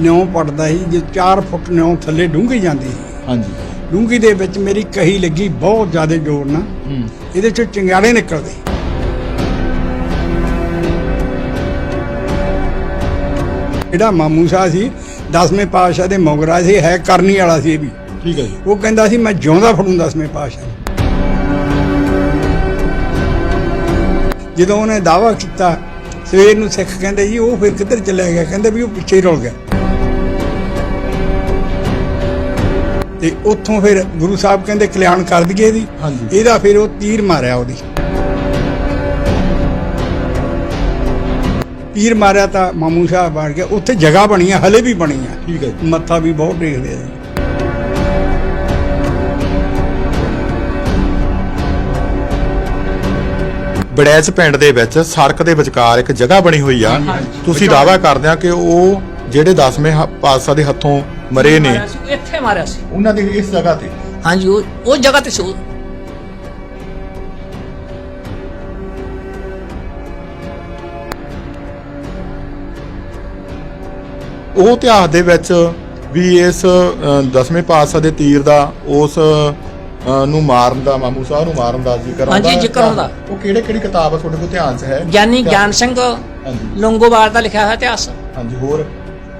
ਨਿਉ ਪੜਦਾ ਸੀ ਜੇ 4 ਫੁੱਟ ਨਿਉ ਥੱਲੇ ਡੂੰਘੀ ਜਾਂਦੀ ਸੀ। ਹਾਂਜੀ। ਡੂੰਘੀ ਦੇ ਵਿੱਚ ਮੇਰੀ ਕਹੀ ਲੱਗੀ ਬਹੁਤ ਜ਼ਿਆਦਾ ਜ਼ੋਰ ਨਾਲ। ਇਹਦੇ ਚੋਂ ਚੰਗਿਆੜੇ ਨਿਕਲਦੇ। ਜਿਹੜਾ ਮਾਮੂ ਸ਼ਾਹ ਸੀ 10ਵੇਂ ਪਾਤਸ਼ਾਹ ਦੇ ਮੋਗਰਾ ਸੀ ਹੈ ਕਰਨੀ ਵਾਲਾ ਸੀ ਇਹ ਵੀ। ਠੀਕ ਹੈ ਜੀ। ਉਹ ਕਹਿੰਦਾ ਸੀ ਮੈਂ ਜਿਉਂਦਾ ਫੜੂੰ 10ਵੇਂ ਪਾਤਸ਼ਾਹ ਨੂੰ। ਜਦੋਂ ਉਹਨੇ ਦਾਵਾ ਕੀਤਾ ਸਵੇਰ ਨੂੰ ਸਿੱਖ ਕਹਿੰਦੇ ਜੀ ਉਹ ਫਿਰ ਕਿੱਧਰ ਚਲਿਆ ਗਿਆ? ਕਹਿੰਦੇ ਵੀ ਉਹ ਪਿੱਛੇ ਹੀ ਰੁਲ ਗਿਆ। ਤੇ ਉੱਥੋਂ ਫਿਰ ਗੁਰੂ ਸਾਹਿਬ ਕਹਿੰਦੇ ਕਲਿਆਣ ਕਰ ਦਈਏ ਇਹਦੀ। ਇਹਦਾ ਫਿਰ ਉਹ ਤੀਰ ਮਾਰਿਆ ਉਹਦੀ। ਤੀਰ ਮਾਰਿਆ ਤਾਂ ਮਾਮੂ ਸਾਹਿਬ ਬਣ ਗਿਆ। ਉੱਥੇ ਜਗ੍ਹਾ ਬਣੀ ਆ ਹਲੇ ਵੀ ਬਣੀ ਆ ਠੀਕ ਹੈ ਮੱਥਾ ਵੀ ਬਹੁਤ ਟੇਕਦੇ ਆ ਬੜੈਚ ਪਿੰਡ ਦੇ ਵਿੱਚ ਸੜਕ ਦੇ ਵਿਚਕਾਰ ਇੱਕ ਜਗ੍ਹਾ ਬਣੀ ਹੋਈ ਆ। ਤੁਸੀਂ ਦਾਅਵਾ ਕਰਦੇ ਆ ਕਿ ਉਹ ਜਿਹੜੇ 10ਵੇਂ ਹ- ਪਾਤਸ਼ਾਹ ਦੇ ਹੱਥੋਂ ਮਰੇ ਨੇ ਮਾਰਿਆ ਸੀ, ਉਹ ਇੱਥੇ ਮਾਰਿਆ ਸੀ ਉਹਨਾਂ ਦੀ ਇਸ ਜਗ੍ਹਾ ਤੇ ਹਾਂਜੀ ਉਹ ਉਹ ਜਗ੍ਹਾ ਤੇ ਸੀ ਉਹ। ਉਹ ਇਤਿਹਾਸ ਦੇ ਵਿੱਚ ਵੀ ਇਸ ਅ, ਦਸਵੇਂ ਪਾਤਸ਼ਾਹ ਦੇ ਤੀਰ ਦਾ ਉਸ ਅ, ਨੂੰ ਮਾਰਨ ਦਾ ਮਾਮੂ ਸਾਹਿਬ ਨੂੰ ਮਾਰਨ ਦਾ ਜ਼ਿਕਰ ਹਾਂਜੀ। ਜ਼ਿਕਰ ਆਉਂਦਾ। ਉਹ ਕਿਹੜੇ ਕਿਹੜੀ ਕਿਤਾਬ ਆ ਤੁਹਾਡੇ ਕੋਲ ਧਿਆਨ 'ਚ ਹੈ ਗਿਆਨੀ ਗਿਆਨ ਸਿੰਘ ਹਾਂਜੀ ਲੰਗੋਵਾਲ ਦਾ ਲਿਖਿਆ ਹੋਇਆ ਇਤਿਹਾਸ ਹਾਂਜੀ ਹੋਰ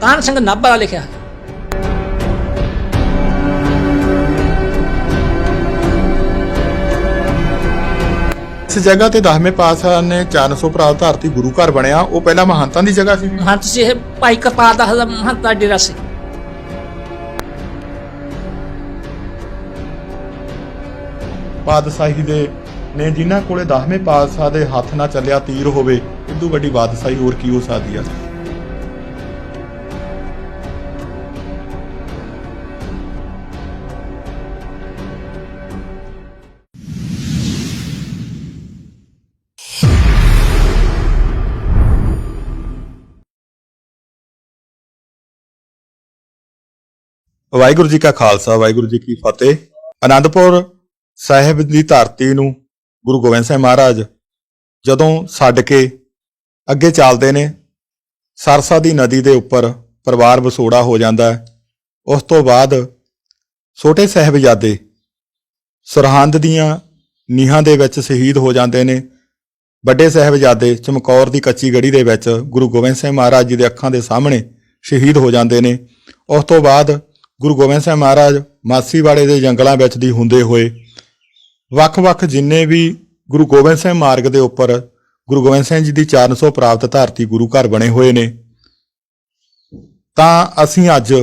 ਕਾਨ ਸਿੰਘ ਨਾਭਾ ਦਾ ਲਿਖਿਆ ਹੋਇਆ। ਇਸ ਜਗ੍ਹਾ ਤੇ ਦਸਵੇਂ ਪਾਤਸ਼ਾਹ ਨੇ 400 ਪ੍ਰਾਪਤ ਧਰਤੀ ਗੁਰੂ ਘਰ ਬਣਿਆ। ਉਹ ਪਹਿਲਾਂ ਮਹੰਤਾਂ ਦੀ ਜਗ੍ਹਾ ਸੀ। ਮਹੰਤ ਸੀ ਇਹ ਭਾਈ ਕਰਤਾਰ ਦਾ ਹਜ਼ਮ ਮਹੰਤ ਦਾ ਡੇਰਾ ਸੀ। ਬਾਦਸ਼ਾਹੀ ਦੇ ਨੇ ਜਿਨ੍ਹਾਂ ਕੋਲੇ ਦਸਵੇਂ ਪਾਤਸ਼ਾਹ ਦੇ ਹੱਥ ਨਾਲ ਚੱਲਿਆ ਤੀਰ ਹੋਵੇ ਇਦੋਂ ਵੱਡੀ ਬਾਦਸ਼ਾਹੀ ਹੋਰ ਕੀ ਹੋ ਸਕਦੀ ਆ? ਵਾਹਿਗੁਰੂ ਜੀ ਕਾ ਖਾਲਸਾ, ਵਾਹਿਗੁਰੂ ਜੀ ਕੀ ਫਤਿਹ। ਅਨੰਦਪੁਰ ਸਾਹਿਬ ਦੀ ਧਰਤੀ ਨੂੰ ਗੁਰੂ ਗੋਬਿੰਦ ਸਿੰਘ ਮਹਾਰਾਜ ਜਦੋਂ ਛੱਡ ਕੇ ਅੱਗੇ ਚੱਲਦੇ ਨੇ, ਸਰਸਾ ਦੀ ਨਦੀ ਦੇ ਉੱਪਰ ਪਰਿਵਾਰ ਵਸੋੜਾ ਹੋ ਜਾਂਦਾ ਹੈ। ਉਸ ਤੋਂ ਬਾਅਦ ਛੋਟੇ ਸਾਹਿਬਜ਼ਾਦੇ ਸਰਹੰਦ ਦੀਆਂ ਨੀਹਾਂ ਦੇ ਵਿੱਚ ਸ਼ਹੀਦ ਹੋ ਜਾਂਦੇ ਨੇ। ਵੱਡੇ ਸਾਹਿਬਜ਼ਾਦੇ ਚਮਕੌਰ ਦੀ ਕੱਚੀ ਗੜੀ ਦੇ ਵਿੱਚ ਗੁਰੂ ਗੋਬਿੰਦ ਸਿੰਘ ਮਹਾਰਾਜ ਜੀ ਦੇ ਅੱਖਾਂ ਦੇ ਸਾਹਮਣੇ ਸ਼ਹੀਦ ਹੋ ਜਾਂਦੇ ਨੇ। ਉਸ ਤੋਂ ਬਾਅਦ ਗੁਰੂ ਗੋਬਿੰਦ ਸਿੰਘ ਮਹਾਰਾਜ ਮਾਸੀਵਾੜੇ ਦੇ ਜੰਗਲਾਂ ਵਿੱਚ ਦੀ ਹੁੰਦੇ ਹੋਏ, ਵੱਖ-ਵੱਖ ਜਿੰਨੇ ਵੀ ਗੁਰੂ ਗੋਬਿੰਦ ਸਿੰਘ ਮਾਰਗ ਦੇ ਉੱਪਰ ਗੁਰੂ ਗੋਬਿੰਦ ਸਿੰਘ ਜੀ ਦੀ 400 ਪ੍ਰਾਪਤ ਧਰਤੀ ਗੁਰੂ ਘਰ ਬਣੇ ਹੋਏ ਨੇ, ਤਾਂ ਅਸੀਂ ਅੱਜ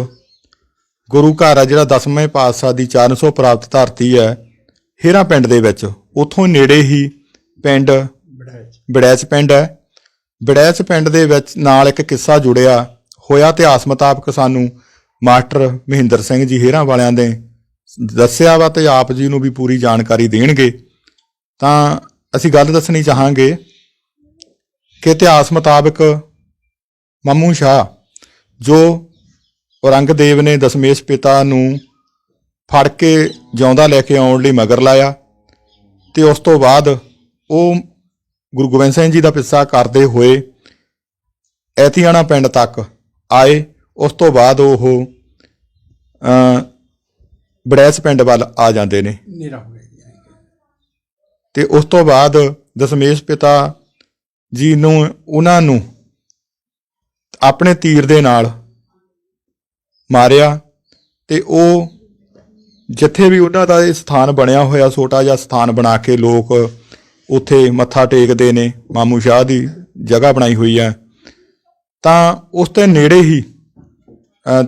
ਗੁਰੂ ਘਰ ਆ ਜਿਹੜਾ ਦਸਵੇਂ ਪਾਤਸ਼ਾਹ ਦੀ 400 ਪ੍ਰਾਪਤ ਧਰਤੀ ਹੈ, ਹੀਰਾ ਪਿੰਡ ਦੇ ਵਿੱਚ। ਉੱਥੋਂ ਨੇੜੇ ਹੀ ਪਿੰਡ ਬੜੈਚ ਪਿੰਡ ਹੈ। ਬੜੈਚ ਪਿੰਡ ਦੇ ਵਿੱਚ ਨਾਲ ਇੱਕ ਕਿੱਸਾ ਜੁੜਿਆ ਹੋਇਆ ਇਤਿਹਾਸ ਮੁਤਾਬਕ ਸਾਨੂੰ ਮਾਸਟਰ ਮਹਿੰਦਰ ਸਿੰਘ ਜੀ ਹੇਰਾਂ ਵਾਲਿਆਂ ਦੇ ਦੱਸਿਆ ਵਾ ਤੇ ਆਪ ਜੀ ਨੂੰ ਵੀ ਪੂਰੀ ਜਾਣਕਾਰੀ ਦੇਣਗੇ। ਤਾਂ ਅਸੀਂ ਗੱਲ ਦੱਸਣੀ ਚਾਹਾਂਗੇ ਕਿ ਇਤਿਹਾਸ ਮੁਤਾਬਕ ਮਾਮੂ ਸ਼ਾਹ, ਜੋ ਔਰੰਗਜ਼ੇਬ ਨੇ ਦਸ਼ਮੇਸ਼ ਪਿਤਾ ਨੂੰ ਫੜ ਕੇ ਜਿਉਂਦਾ ਲੈ ਕੇ ਆਉਣ ਲਈ ਮਗਰ ਲਾਇਆ ਤੇ ਉਸ ਤੋਂ ਬਾਅਦ ਉਹ ਗੁਰੂ ਗੋਬਿੰਦ ਸਿੰਘ ਜੀ ਦਾ ਪਿੱਛਾ ਕਰਦੇ ਹੋਏ ਐਤੀਆਣਾ ਪਿੰਡ ਤੱਕ ਆਏ। ਉਸ ਤੋਂ ਬਾਅਦ ਉਹ ਅ ਬੜੈਚ ਪਿੰਡ ਵੱਲ ਆ ਜਾਂਦੇ ਨੇ। ਨੇਰਾ ਹੋ ਗਿਆ ਜੀ ਤੇ ਉਸ ਤੋਂ ਬਾਅਦ ਦਸ਼ਮੇਸ਼ ਪਿਤਾ ਜੀ ਨੂੰ ਉਹਨਾਂ ਨੂੰ ਆਪਣੇ ਤੀਰ ਦੇ ਨਾਲ ਮਾਰਿਆ ਤੇ ਉਹ ਜਿੱਥੇ ਵੀ ਉਹਨਾਂ ਦਾ ਇਹ ਸਥਾਨ ਬਣਿਆ ਹੋਇਆ ਛੋਟਾ ਜਿਹਾ ਸਥਾਨ ਬਣਾ ਕੇ ਲੋਕ ਉੱਥੇ ਮੱਥਾ ਟੇਕਦੇ ਨੇ ਮਾਮੂ ਸ਼ਾਹ ਦੀ ਜਗ੍ਹਾ ਬਣਾਈ ਹੋਈ ਹੈ। ਤਾਂ ਉਸ ਦੇ ਨੇੜੇ ਹੀ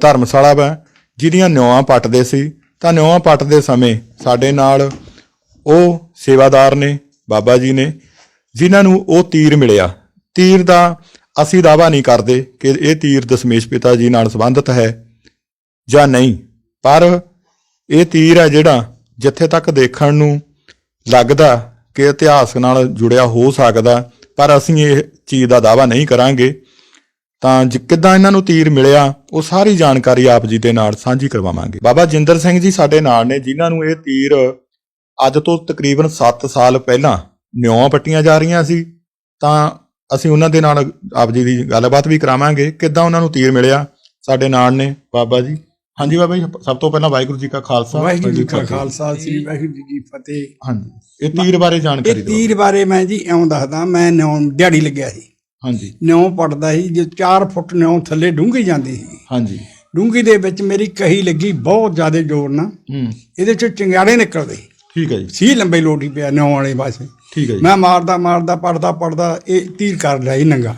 ਧਰਮਸ਼ਾਲਾ ਵਾ, ਜਿਹਦੀਆਂ ਨਿਉਆਂ ਪੱਟਦੇ ਸੀ। ਤਾਂ ਨਿਉਆਂ ਪੱਟਦੇ ਸਮੇਂ ਸਾਡੇ ਨਾਲ ਉਹ ਸੇਵਾਦਾਰ ਨੇ, ਬਾਬਾ ਜੀ ਨੇ, ਜਿਨ੍ਹਾਂ ਨੂੰ ਉਹ ਤੀਰ ਮਿਲਿਆ। ਤੀਰ ਦਾ ਅਸੀਂ ਦਾਵਾ ਨਹੀਂ ਕਰਦੇ ਕਿ ਇਹ ਤੀਰ ਦਸ਼ਮੇਸ਼ ਪਿਤਾ ਜੀ ਨਾਲ ਸੰਬੰਧਿਤ ਹੈ ਜਾਂ ਨਹੀਂ। ਪਰ ਇਹ ਤੀਰ ਹੈ ਜਿਹੜਾ ਜਿੱਥੇ ਤੱਕ ਦੇਖਣ ਨੂੰ ਲੱਗਦਾ ਕਿ ਇਤਿਹਾਸ ਨਾਲ ਜੁੜਿਆ ਹੋ ਸਕਦਾ, ਪਰ ਅਸੀਂ ਇਹ ਚੀਜ਼ ਦਾ ਦਾਵਾ ਨਹੀਂ ਕਰਾਂਗੇ। ਤਾਂ ਜ- ਕਿੱਦਾਂ ਇਹਨਾਂ ਨੂੰ ਤੀਰ ਮਿਲਿਆ ਉਹ ਸਾਰੀ ਜਾਣਕਾਰੀ ਆਪ ਜੀ ਦੇ ਨਾਲ ਸਾਂਝੀ ਕਰਵਾਵਾਂਗੇ। ਬਾਬਾ ਜਿੰਦਰ ਸਿੰਘ ਜੀ ਸਾਡੇ ਨਾਲ ਨੇ ਜਿਨ੍ਹਾਂ ਨੂੰ ਇਹ ਤੀਰ ਅੱਜ ਤੋਂ ਤਕਰੀਬਨ 7 ਸਾਲ ਪਹਿਲਾਂ ਨਿਉਆਂ ਪੱਟੀਆਂ ਜਾ ਰਹੀਆਂ ਸੀ ਤਾਂ ਅਸੀਂ ਉਹਨਾਂ ਦੇ ਨਾਲ ਆਪ ਜੀ ਦੀ ਗੱਲਬਾਤ ਵੀ ਕਰਾਵਾਂਗੇ ਕਿੱਦਾਂ ਉਹਨਾਂ ਨੂੰ ਤੀਰ ਮਿਲਿਆ ਸਾਡੇ ਨਾਲ ਨੇ ਬਾਬਾ ਜੀ। ਹਾਂਜੀ ਬਾਬਾ ਜੀ ਸਭ ਤੋਂ ਪਹਿਲਾਂ ਵਾਹਿਗੁਰੂ ਜੀ ਕਾ ਖਾਲਸਾ ਵਾਹਿਗੁਰੂ ਜੀ ਕਾ। ਖਾਲਸਾ ਸ੍ਰੀ ਵਾਹਿਗੁਰੂ ਜੀ ਕੀ ਫਤਿਹ। ਹਾਂਜੀ ਇਹ ਤੀਰ ਬਾਰੇ ਜਾਣਕਾਰੀ ਇਹ ਦਿਓ ਤੀਰ ਬਾਰੇ ਮੈਂ ਜੀ ਇਉਂ ਦੱਸਦਾ ਮੈਂ ਨਿਉਂ ਦਿਹਾੜੀ ਲੱਗਿਆ ਸੀ। ਹਾਂਜੀ। ਨਿਉਂ ਪੜਦਾ ਸੀ ਜੋ 4 ਫੁੱਟ ਨਿਉਂ ਥੱਲੇ ਡੂੰਘੀ ਜਾਂਦੀ ਸੀ। ਹਾਂਜੀ। ਡੂੰਘੀ ਦੇ ਵਿੱਚ ਮੇਰੀ ਕਹੀ ਲੱਗੀ ਬਹੁਤ ਜ਼ਿਆਦਾ ਜ਼ੋਰ ਨਾਲ। ਹੂੰ। ਇਹਦੇ ਚੋਂ ਚਿੰਗਾੜੇ ਨਿਕਲਦੇ। ਠੀਕ ਹੈ ਜੀ। ਸੀ ਲੰਬੇ ਲੋਟੀ ਪਿਆ ਨਿਉਂ ਵਾਲੇ ਪਾਸੇ। ਠੀਕ ਹੈ ਜੀ। ਮੈਂ ਮਾਰਦਾ ਮਾਰਦਾ ਪੜਦਾ ਪੜਦਾ ਇਹ ਤੀਰ ਕਰ ਲਿਆ ਜੀ ਨੰਗਾ।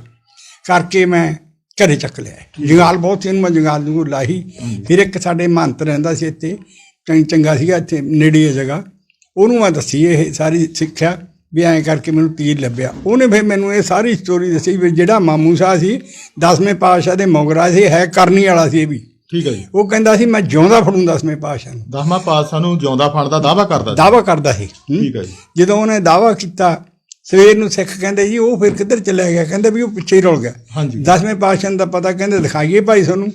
ਕਰਕੇ ਮੈਂ ਘਰੇ ਚੱਕ ਲਿਆ। ਜੰਗਾਲ ਬਹੁਤ ਸੀ ਇਹਨੂੰ ਮੈਂ ਜੰਗਾਲ ਨੂੰ ਲਾਹੀ। ਫਿਰ ਇੱਕ ਸਾਡੇ ਮਹੰਤ ਰਹਿੰਦਾ ਸੀ ਇੱਥੇ ਚੰਗ ਚੰਗਾ ਸੀਗਾ ਇੱਥੇ ਨੇੜੇ ਇਹ ਜਗ੍ਹਾ। ਉਹਨੂੰ ਮੈਂ ਦੱਸੀ ਇਹ ਸਾਰੀ ਸਿੱਖਿਆ। ਵੀ ਐਂ ਕਰਕੇ ਮੈਨੂੰ ਤੀਰ ਲੱਭਿਆ। ਉਹਨੇ ਫਿਰ ਮੈਨੂੰ ਇਹ ਸਾਰੀ ਸਟੋਰੀ ਦੱਸੀ ਵੀ ਜਿਹੜਾ ਮਾਮੂ ਸ਼ਾਹ ਸੀ ਦਸਵੇਂ ਪਾਤਸ਼ਾਹ ਦੇ ਮੌਗਰਾ ਸੀ ਹੈ ਕਰਨੀ ਵਾਲਾ ਸੀ ਇਹ ਵੀ। ਠੀਕ ਹੈ ਜੀ। ਉਹ ਕਹਿੰਦਾ ਸੀ ਮੈਂ ਜਿਉਂਦਾ ਫੜੂੰ ਦਸਵੇਂ ਪਾਤਸ਼ਾਹ ਨੂੰ। ਦਸਵਾਂ ਪਾਤਸ਼ਾਹ ਨੂੰ ਜਿਉਂਦਾ ਫੜਨ ਦਾ ਦਾਵਾ ਕਰਦਾ ਸੀ। ਦਾਵਾ ਕਰਦਾ ਸੀ। ਠੀਕ ਹੈ ਜੀ। ਜਦੋਂ ਉਹਨੇ ਦਾਵਾ ਕੀਤਾ ਸਵੇਰ ਨੂੰ ਸਿੱਖ ਕਹਿੰਦੇ ਜੀ ਉਹ ਫਿਰ ਕਿੱਧਰ ਚਲਿਆ ਗਿਆ? ਕਹਿੰਦੇ ਵੀ ਉਹ ਪਿੱਛੇ ਹੀ ਰੁਲ ਗਿਆ। ਹਾਂਜੀ। ਦਸਵੇਂ ਪਾਤਸ਼ਾਹ ਦਾ ਪਤਾ ਕਹਿੰਦੇ ਦਿਖਾਈਏ ਭਾਈ ਤੁਹਾਨੂੰ।